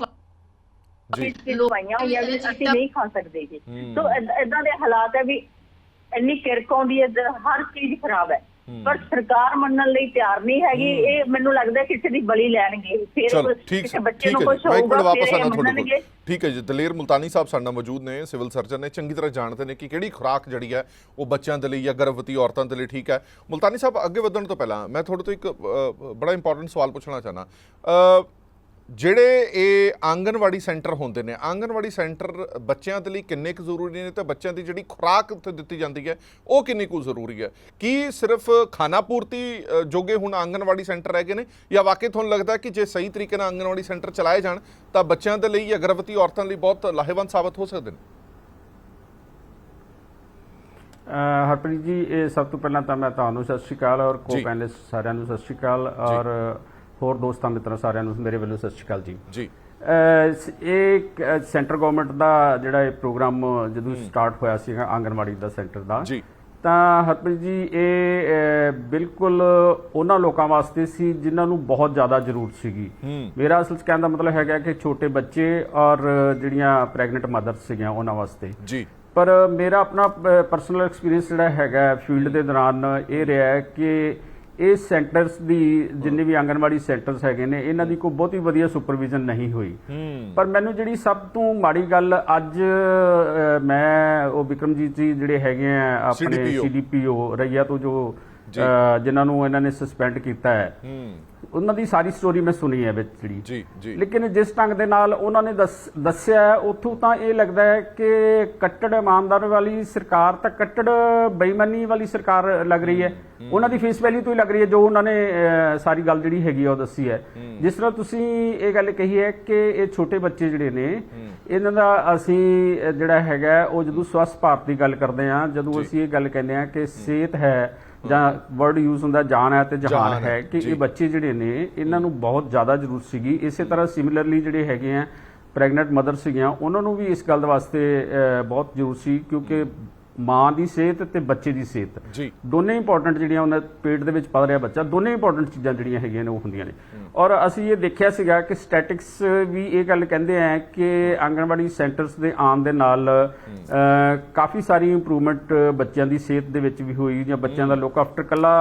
ਜੀ। ਕਿਲੋ ਪਾਈਆਂ ਹੋਈਆਂ ਵੀ ਅਸੀਂ ਨਹੀਂ ਖਾ ਸਕਦੇ ਜੀ। ਸੋ ਇਦਾਂ ਦੇ ਹਾਲਾਤ ਹੈ ਵੀ ਇੰਨੀ ਕਿਰਕ ਆਉਂਦੀ ਹੈ ਹਰ ਚੀਜ਼ ਖਰਾਬ ਹੈ। ਪਰ ਸਰਕਾਰ ਮੰਨਣ ਲਈ ਤਿਆਰ ਨਹੀਂ ਹੈਗੀ। ਇਹ ਮੈਨੂੰ ਲੱਗਦਾ ਕਿਸੇ ਦੀ ਬਲੀ ਲੈਣਗੇ। ਫਿਰ ਕਿਸੇ ਬੱਚੇ ਨੂੰ ਕੁਝ ਹੋਊਗਾ ਵਾਪਸ ਫਿਰ ਆਣਾ ਇਹ ਮੰਨਣਗੇ। ਠੀਕ ਹੈ ਜੀ। ਦਲੇਰ ਮੁਲਤਾਨੀ ਸਾਹਿਬ ਸਾਡੇ ਮੌਜੂਦ ਨੇ ਸਿਵਲ ਸਰਜਨ ਨੇ ਚੰਗੀ ਤਰ੍ਹਾਂ ਜਾਣਦੇ ਨੇ ਕਿ ਕਿਹੜੀ ਖੁਰਾਕ ਜਿਹੜੀ ਹੈ ਉਹ ਬੱਚਿਆਂ ਦੇ ਲਈ ਜਾਂ ਗਰਭਵਤੀ ਔਰਤਾਂ ਦੇ ਲਈ ਠੀਕ ਹੈ। ਮੁਲਤਾਨੀ ਸਾਹਿਬ ਅੱਗੇ ਵਧਣ ਤੋਂ ਪਹਿਲਾਂ ਮੈਂ ਤੁਹਾਡੇ ਤੋਂ ਇੱਕ ਬੜਾ ਇੰਪੋਰਟੈਂਟ ਸਵਾਲ ਪੁੱਛਣਾ ਚਾਹਨਾ ਜਿਹੜੇ ਇਹ ਆਂਗਨਵਾੜੀ ਸੈਂਟਰ ਹੁੰਦੇ ਨੇ ਆਂਗਨਵਾੜੀ ਸੈਂਟਰ ਬੱਚਿਆਂ ਦੇ ਲਈ ਕਿੰਨੇ ਕੁ ਜ਼ਰੂਰੀ ਨੇ ਤੇ ਬੱਚਿਆਂ ਦੀ ਜਿਹੜੀ ਖੁਰਾਕ ਉੱਥੇ ਦਿੱਤੀ ਜਾਂਦੀ ਹੈ ਉਹ ਕਿੰਨੀ ਕੁ ਜ਼ਰੂਰੀ ਹੈ? ਕੀ ਸਿਰਫ ਖਾਣਾ ਪੂਰਤੀ ਜੋਗੇ ਹੁਣ ਆਂਗਨਵਾੜੀ ਸੈਂਟਰ ਹੈਗੇ ਨੇ ਜਾਂ ਵਾਕਈ ਤੁਹਾਨੂੰ ਲੱਗਦਾ ਕਿ ਜੇ ਸਹੀ ਤਰੀਕੇ ਨਾਲ ਆਂਗਨਵਾੜੀ ਸੈਂਟਰ ਚਲਾਏ ਜਾਣ ਤਾਂ ਬੱਚਿਆਂ ਦੇ ਲਈ ਜਾਂ ਗਰਭਵਤੀ ਔਰਤਾਂ ਲਈ ਬਹੁਤ ਲਾਹੇਵੰਦ ਸਾਬਤ ਹੋ ਸਕਦੇ ਨੇ? ਹਰਪ੍ਰੀਤ ਜੀ ਇਹ ਸਭ ਤੋਂ ਪਹਿਲਾਂ ਤਾਂ ਮੈਂ ਤੁਹਾਨੂੰ ਸਤਿ ਸ਼੍ਰੀ ਅਕਾਲ ਔਰ ਕੋ। ਪੈਨਲਿਸਟ ਸਾਰਿਆਂ ਨੂੰ ਸਤਿ ਸ਼੍ਰੀ ਅਕਾਲ ਔਰ ਹੋਰ ਦੋਸਤਾਂ ਮਿੱਤਰਾਂ ਸਾਰਿਆਂ ਨੂੰ ਮੇਰੇ ਵੱਲੋਂ ਸਤਿ ਸ਼੍ਰੀ ਅਕਾਲ ਜੀ। ਜੀ। ਸ- ਇਹ ਸੈਂਟਰ ਗਵਰਨਮੈਂਟ ਦਾ ਜਿਹੜਾ ਇਹ ਪ੍ਰੋਗਰਾਮ ਜਦੋਂ ਸਟਾਰਟ ਹੋਇਆ ਸੀਗਾ ਆਂਗਨਵਾੜੀ ਦਾ ਸੈਂਟਰ ਦਾ ਜੀ। ਤਾਂ ਹਰਪ੍ਰੀਤ ਜੀ ਇਹ ਬਿਲਕੁਲ ਉਹਨਾਂ ਲੋਕਾਂ ਵਾਸਤੇ ਸੀ ਜਿਨ੍ਹਾਂ ਨੂੰ ਬਹੁਤ ਜ਼ਿਆਦਾ ਜ਼ਰੂਰਤ ਸੀਗੀ। ਮੇਰਾ ਅਸਲ 'ਚ ਕਹਿਣ ਦਾ ਮਤਲਬ ਹੈਗਾ ਕਿ ਛੋਟੇ ਬੱਚੇ ਔਰ ਜਿਹੜੀਆਂ ਪ੍ਰੈਗਨੈਂਟ ਮਦਰਸ ਸੀਗੀਆਂ ਉਹਨਾਂ ਵਾਸਤੇ। ਜੀ। ਪਰ ਮੇਰਾ ਆਪਣਾ ਪਰਸਨਲ ਐਕਸਪੀਰੀਅੰਸ ਜਿਹੜਾ ਹੈਗਾ ਫੀਲਡ ਦੇ ਦੌਰਾਨ ਇਹ ਰਿਹਾ ਕਿ ਇਹ ਸੈਂਟਰਸ ਦੀ ਜਿੰਨੇ ਵੀ ਆਂਗਨਵਾੜੀ ਸੈਂਟਰਸ ਹੈਗੇ ਨੇ ਇਹਨਾਂ ਦੀ ਕੋਈ ਬਹੁਤੀ ਵਧੀਆ ਸੁਪਰਵਿਜ਼ਨ ਨਹੀਂ ਹੋਈ। ਪਰ ਮੈਨੂੰ ਜਿਹੜੀ ਸਭ ਤੋਂ ਮਾੜੀ ਗੱਲ ਅੱਜ ਮੈਂ ਉਹ ਵਿਕਰਮਜੀਤ ਜੀ ਜਿਹੜੇ ਹੈਗੇ ਆ ਆਪਣੇ ਸੀਡੀਪੀਓ ਰਈਆ ਤੋਂ ਜੋ ਜਿਨ੍ਹਾਂ ਨੂੰ ਇਹਨਾਂ ਨੇ ਸਸਪੈਂਡ ਕੀਤਾ ਹੂੰ। ਉਹਨਾਂ ਦੀ ਸਾਰੀ ਸਟੋਰੀ ਮੈਂ ਸੁਣੀ ਹੈ ਵਿੱਚ ਜਿਹੜੀ ਜੀ ਜੀ। ਲੇਕਿਨ ਜਿਸ ਢੰਗ ਦੇ ਨਾਲ ਉਹਨਾਂ ਨੇ ਦੱਸ- ਦੱਸਿਆ ਉੱਥੋਂ ਤਾਂ ਇਹ ਲੱਗਦਾ ਹੈ ਕਿ ਕੱਟੜ ਇਮਾਨਦਾਰ ਵਾਲੀ ਸਰਕਾਰ ਤਾਂ ਕੱਟੜ ਬੇਈਮਾਨੀ ਵਾਲੀ ਸਰਕਾਰ ਲੱਗ ਰਹੀ ਹੈ। ਉਹਨਾਂ ਦੀ ਫੇਸ ਵੈਲਿਊ ਤੋਂ ਹੀ ਲੱਗ ਰਹੀ ਹੈ ਜੋ ਉਹਨਾਂ ਨੇ ਸਾਰੀ ਗੱਲ ਜਿਹੜੀ ਹੈਗੀ ਆ ਉਹ ਦੱਸੀ ਹੈ। ਜਿਸ ਤਰ੍ਹਾਂ ਤੁਸੀਂ ਇਹ ਗੱਲ ਕਹੀ ਹੈ ਕਿ ਇਹ ਛੋਟੇ ਬੱਚੇ ਜਿਹੜੇ ਨੇ ਇਹਨਾਂ ਦਾ ਅਸੀਂ ਜਿਹੜਾ ਹੈਗਾ ਉਹ ਜਦੋਂ ਸਵਸਥ ਭਾਰਤ ਦੀ ਗੱਲ ਕਰਦੇ ਹਾਂ ਜਦੋਂ ਅਸੀਂ ਇਹ ਗੱਲ ਕਹਿੰਦੇ ਹਾਂ ਕਿ ਸਿਹਤ ਹੈ ਜਾਂ ਵਰਡ ਯੂਜ਼ ਹੁੰਦਾ ਜਾਨ ਹੈ ਤੇ ਜਹਾਨ ਹੈ, ਕਿ। ਇਹ ਬੱਚੇ ਜਿਹੜੇ ਨੇ ਇਹਨਾਂ ਨੂੰ ਬਹੁਤ ਜ਼ਿਆਦਾ ਜ਼ਰੂਰਤ ਸੀਗੀ ਇਸੇ ਤਰ੍ਹਾਂ ਸਿਮਿਲਰਲੀ ਜਿਹੜੇ ਹੈਗੇ ਆ ਪ੍ਰੈਗਨੈਂਟ ਮਦਰ ਸੀਗੀਆਂ ਉਹਨਾਂ ਨੂੰ ਵੀ ਇਸ ਗੱਲ ਦੇ ਵਾਸਤੇ ਬਹੁਤ ਜ਼ਰੂਰ ਸੀ ਕਿਉਂਕਿ ਮਾਂ ਦੀ ਸਿਹਤ ਤੇ ਬੱਚੇ ਦੀ ਸਿਹਤ। ਜੀ। ਦੋਨੇ ਇੰਪੋਰਟੈਂਟ ਜਿਹੜੀਆਂ ਉਹਨਾਂ ਪੇਟ ਦੇ ਵਿੱਚ ਪਲ ਰਿਹਾ ਬੱਚਾ ਦੋਨੇ ਇੰਪੋਰਟੈਂਟ ਚੀਜ਼ਾਂ ਜਿਹੜੀਆਂ ਹੈਗੀਆਂ ਨੇ ਉਹ ਹੁੰਦੀਆਂ ਨੇ। ਔਰ ਅਸੀਂ ਇਹ ਦੇਖਿਆ ਸੀਗਾ ਕਿ ਸਟੈਟਿਕਸ ਵੀ ਇਹ ਗੱਲ ਕਹਿੰਦੇ ਆ ਕਿ ਆਂਗਣਵਾੜੀ ਸੈਂਟਰਸ ਦੇ ਆਉਣ ਦੇ ਨਾਲ ਕਾਫੀ ਸਾਰੀ ਇੰਪਰੂਵਮੈਂਟ ਬੱਚਿਆਂ ਦੀ ਸਿਹਤ ਦੇ ਵਿੱਚ ਵੀ ਹੋਈ ਜਾਂ ਬੱਚਿਆਂ ਦਾ ਲੁੱਕ ਆਫਟਰ ਕੱਲਾ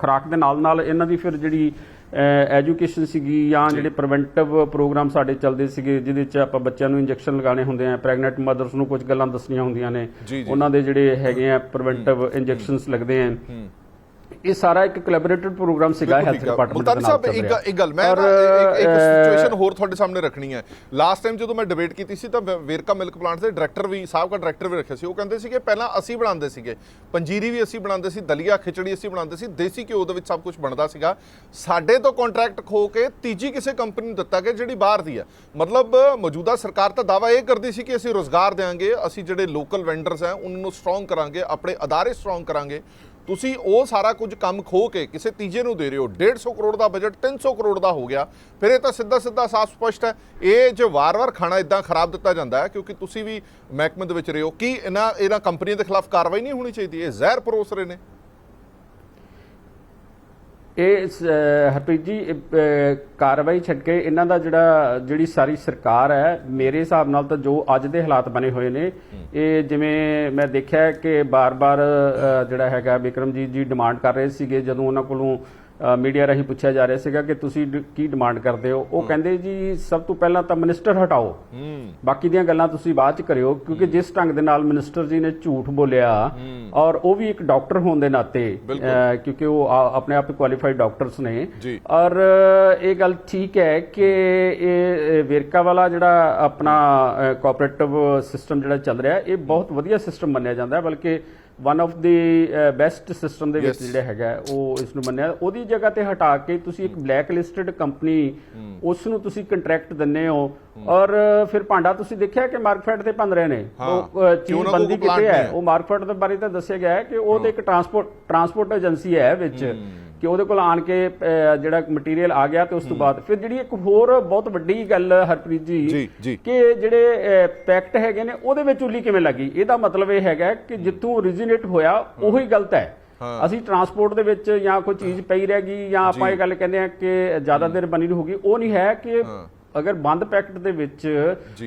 ਖੁਰਾਕ ਦੇ ਨਾਲ ਨਾਲ ਇਹਨਾਂ ਦੀ ਫਿਰ ਜਿਹੜੀ ਐਜੂਕੇਸ਼ਨ ਸੀਗੀ ਜਾਂ ਜਿਹੜੇ ਪ੍ਰੀਵੈਂਟਿਵ ਪ੍ਰੋਗਰਾਮ ਸਾਡੇ ਚੱਲਦੇ ਸੀਗੇ ਜਿਹਦੇ ਚ ਆਪਾਂ ਬੱਚਿਆਂ ਨੂੰ ਇੰਜੈਕਸ਼ਨ ਲਗਾਉਣੇ ਹੁੰਦੇ ਆ ਪ੍ਰੈਗਨੈਂਟ ਮਦਰਸ ਨੂੰ ਕੁਝ ਗੱਲਾਂ ਦੱਸਣੀਆਂ ਹੁੰਦੀਆਂ ਨੇ। ਉਹਨਾਂ ਦੇ ਜਿਹੜੇ ਹੈਗੇ ਆ ਪ੍ਰੀਵੈਂਟਿਵ ਇੰਜੈਕਸ਼ਨਸ ਲੱਗਦੇ ਆ। ਇਹ ਸਾਰਾ ਇੱਕ ਕੋਲੈਬੋਰੇਟਿਵ ਪ੍ਰੋਗਰਾਮ ਸੀਗਾ ਹੈਲਥ। ਡਿਪਾਰਟਮੈਂਟ ਮੁਲਤਾਨੀ ਸਾਹਿਬ ਇੱਕ ਇੱਕ ਗੱਲ ਮੈਂ ਇੱਕ ਇੱਕ ਸਿਚੁਏਸ਼ਨ ਹੋਰ ਤੁਹਾਡੇ ਸਾਹਮਣੇ ਰੱਖਣੀ ਹੈ। ਲਾਸਟ ਟਾਈਮ ਜਦੋਂ ਮੈਂ ਡਿਬੇਟ ਕੀਤੀ ਸੀ ਤਾਂ ਵੇਰਕਾ ਮਿਲਕ ਪਲਾਂਟ ਦੇ ਡਾਇਰੈਕਟਰ ਵੀ ਸਾਬਕਾ ਡਾਇਰੈਕਟਰ ਵੀ ਰੱਖੇ ਸੀ। ਉਹ ਕਹਿੰਦੇ ਸੀ ਕਿ ਪਹਿਲਾਂ ਅਸੀਂ ਬਣਾਉਂਦੇ ਸੀਗੇ। ਪੰਜੀਰੀ ਵੀ ਅਸੀਂ ਬਣਾਉਂਦੇ ਸੀ ਦਲੀਆ ਖਿਚੜੀ ਅਸੀਂ ਬਣਾਉਂਦੇ ਸੀ। ਦੇਸੀ ਘਿਓ ਦੇ ਵਿੱਚ ਸਭ ਕੁਝ ਬਣਦਾ ਸੀਗਾ। ਸਾਡੇ ਤੋਂ ਕੰਟਰੈਕਟ ਖੋ ਕੇ ਤੀਜੀ ਕਿਸੇ ਕੰਪਨੀ ਨੂੰ ਦਿੱਤਾ ਗਿਆ ਜਿਹੜੀ ਬਾਹਰ ਦੀ ਹੈ। ਮਤਲਬ ਮੌਜੂਦਾ ਸਰਕਾਰ ਤਾਂ ਦਾਵਾ ਇਹ ਕਰਦੀ ਸੀ ਕਿ ਅਸੀਂ ਰੋਜ਼ਗਾਰ ਦੇਵਾਂਗੇ ਅਸੀਂ ਜਿਹੜੇ ਲੋਕਲ ਵੈਂਡਰਸ ਹੈ ਉਹਨਾਂ ਨੂੰ ਸਟਰੋਂਗ ਕਰਾਂਗੇ ਆਪਣੇ ਅਦਾਰੇ ਸਟਰੋਂਗ ਕਰਾਂਗੇ। ਤੁਸੀਂ ਉਹ ਸਾਰਾ ਕੁਝ ਕੰਮ ਖੋ ਕੇ ਕਿਸੇ ਤੀਜੇ ਨੂੰ ਦੇ ਰਹੇ ਹੋ। 150 ਕਰੋੜ ਦਾ ਬਜਟ 300 ਕਰੋੜ ਦਾ ਹੋ ਗਿਆ। ਫਿਰ ਇਹ ਤਾਂ ਸਿੱਧਾ ਸਿੱਧਾ ਸਾਫ਼ ਸਪਸ਼ਟ ਹੈ। ਇਹ ਜੇ ਵਾਰ-ਵਾਰ ਖਾਣਾ ਇਦਾਂ ਖਰਾਬ ਦਿੱਤਾ ਜਾਂਦਾ ਹੈ, ਕਿਉਂਕਿ ਤੁਸੀਂ ਵੀ ਮਹਿਕਮੇ ਦੇ ਵਿੱਚ ਰਹੇ ਹੋ, ਕੀ ਇਹਨਾਂ ਇਹਨਾਂ ਕੰਪਨੀਆਂ ਦੇ ਖਿਲਾਫ ਕਾਰਵਾਈ ਨਹੀਂ ਹੋਣੀ ਚਾਹੀਦੀ? ਇਹ ਜ਼ਹਿਰ ਪਰੋਸ ਰਹੇ ਨੇ। ਇਹ ਹਰਪ੍ਰੀਤ ਜੀ ਕਾਰਵਾਈ ਛੱਡ ਕੇ ਇਹਨਾਂ ਦਾ ਜਿਹੜਾ ਜਿਹੜੀ ਸਾਰੀ ਸਰਕਾਰ ਹੈ ਮੇਰੇ ਹਿਸਾਬ ਨਾਲ ਤਾਂ ਜੋ ਅੱਜ ਦੇ ਹਾਲਾਤ ਬਣੇ ਹੋਏ ਨੇ ਇਹ ਜਿਵੇਂ ਮੈਂ ਦੇਖਿਆ ਕਿ ਬਾਰ-ਬਾਰ ਜਿਹੜਾ ਹੈਗਾ ਵਿਕਰਮਜੀਤ ਜੀ ਡਿਮਾਂਡ ਕਰ ਰਹੇ ਸੀਗੇ ਜਦੋਂ ਉਹਨਾਂ ਕੋਲੋਂ ਮੀਡੀਆ ਰਾਹੀਂ ਪੁੱਛਿਆ ਜਾ ਰਿਹਾ ਸੀਗਾ ਕਿ ਤੁਸੀਂ ਕੀ ਡਿਮਾਂਡ ਕਰਦੇ ਹੋ? ਉਹ ਕਹਿੰਦੇ ਜੀ ਸਭ ਤੋਂ ਪਹਿਲਾਂ ਤਾਂ ਮਿਨਿਸਟਰ ਹਟਾਓ। ਹੂੰ। ਬਾਕੀ ਦੀਆਂ ਗੱਲਾਂ ਤੁਸੀਂ ਬਾਅਦ ਚ ਕਰਿਓ ਕਿਉਂਕਿ ਜਿਸ ਢੰਗ ਦੇ ਨਾਲ ਮਿਨਿਸਟਰ ਜੀ ਨੇ ਝੂਠ ਬੋਲਿਆ ਔਰ ਉਹ ਵੀ ਇੱਕ ਡਾਕਟਰ ਹੋਣ ਦੇ ਨਾਤੇ ਕਿਉਂਕਿ ਉਹ ਆਪਣੇ ਆਪ ਕੁਆਲੀਫਾਈਡ ਡਾਕਟਰਸ ਨੇ। ਔਰ ਇਹ ਗੱਲ ਠੀਕ ਹੈ ਕਿ ਇਹ ਇਹ ਵੇਰਕਾ ਵਾਲਾ ਜਿਹੜਾ ਆਪਣਾ ਕੋਆਪਰੇਟਿਵ ਸਿਸਟਮ ਜਿਹੜਾ ਚੱਲ ਰਿਹਾ ਇਹ ਬਹੁਤ ਵਧੀਆ ਸਿਸਟਮ ਮੰਨਿਆ ਜਾਂਦਾ ਹੈ ਬਲਕਿ one of the best system ਦੇ ਵਿੱਚ. ਜਿਹੜਾ ਹੈਗਾ ਉਹ ਇਸ ਨੂੰ ਮੰਨਿਆ। ਉਹਦੀ ਜਗ੍ਹਾ ਤੇ ਹਟਾ ਕੇ ਤੁਸੀਂ ਇੱਕ ਬਲੈਕ ਲਿਸਟਡ ਕੰਪਨੀ ਉਸ ਨੂੰ ਤੁਸੀਂ ਕੰਟਰੈਕਟ ਦਿੰਨੇ ਹੋ। ਔਰ ਫਿਰ ਭਾਂਡਾ ਤੁਸੀਂ ਦੇਖਿਆ ਕਿ ਮਾਰਕਫੈਟ ਤੇ ਭੰਨ ਰਹੇ ਨੇ? ਉਹ ਚੀਜ਼ ਬੰਦੀ ਕਿਤੇ ਹੈ। ਉਹ ਮਾਰਕਫੈਟ ਦੇ ਬਾਰੇ ਤਾਂ ਦੱਸਿਆ ਗਿਆ ਹੈ ਕਿ ਉਹ ਤੇ ਇੱਕ ਟਰਾਂਸਪੋਰਟ ਟਰਾਂਸਪੋਰਟ ਏਜੰਸੀ ਹੈ ਵਿੱਚ। ਕਿ ਉਹਦੇ ਕੋਲ ਆਣ ਕੇ ਜਿਹੜਾ ਮਟੀਰੀਅਲ ਆ ਗਿਆ ਤੇ ਉਸ ਤੋਂ ਬਾਅਦ ਫਿਰ ਜਿਹੜੀ ਇੱਕ ਹੋਰ ਬਹੁਤ ਵੱਡੀ ਗੱਲ ਹਰਪ੍ਰੀਤ ਜੀ। ਕਿ ਜਿਹੜੇ ਪੈਕਟ ਹੈਗੇ ਨੇ ਉਹਦੇ ਵਿੱਚ ਉਲੀ ਕਿਵੇਂ ਲੱਗੀ ਇਹਦਾ ਮਤਲਬ ਇਹ ਹੈਗਾ ਕਿ ਜਿੱਥੋਂ ਓਰੀਜਿਨੇਟ ਹੋਇਆ ਉਹੀ ਗਲਤ ਹੈ। ਅਸੀਂ ਟਰਾਂਸਪੋਰਟ ਦੇ ਵਿੱਚ ਜਾਂ ਕੋਈ ਚੀਜ਼ ਪਈ ਰਹਿ ਗਈ ਜਾਂ ਆਪਾਂ। ਇਹ ਗੱਲ ਕਹਿੰਦੇ ਆ ਕਿ ਜ਼ਿਆਦਾ ਦੇਰ ਬਣੀ ਨਹੀਂ ਹੋਗੀ ਉਹ ਨਹੀਂ ਹੈ ਕਿ। ਅਗਰ ਬੰਦ ਪੈਕਟ ਦੇ ਵਿੱਚ।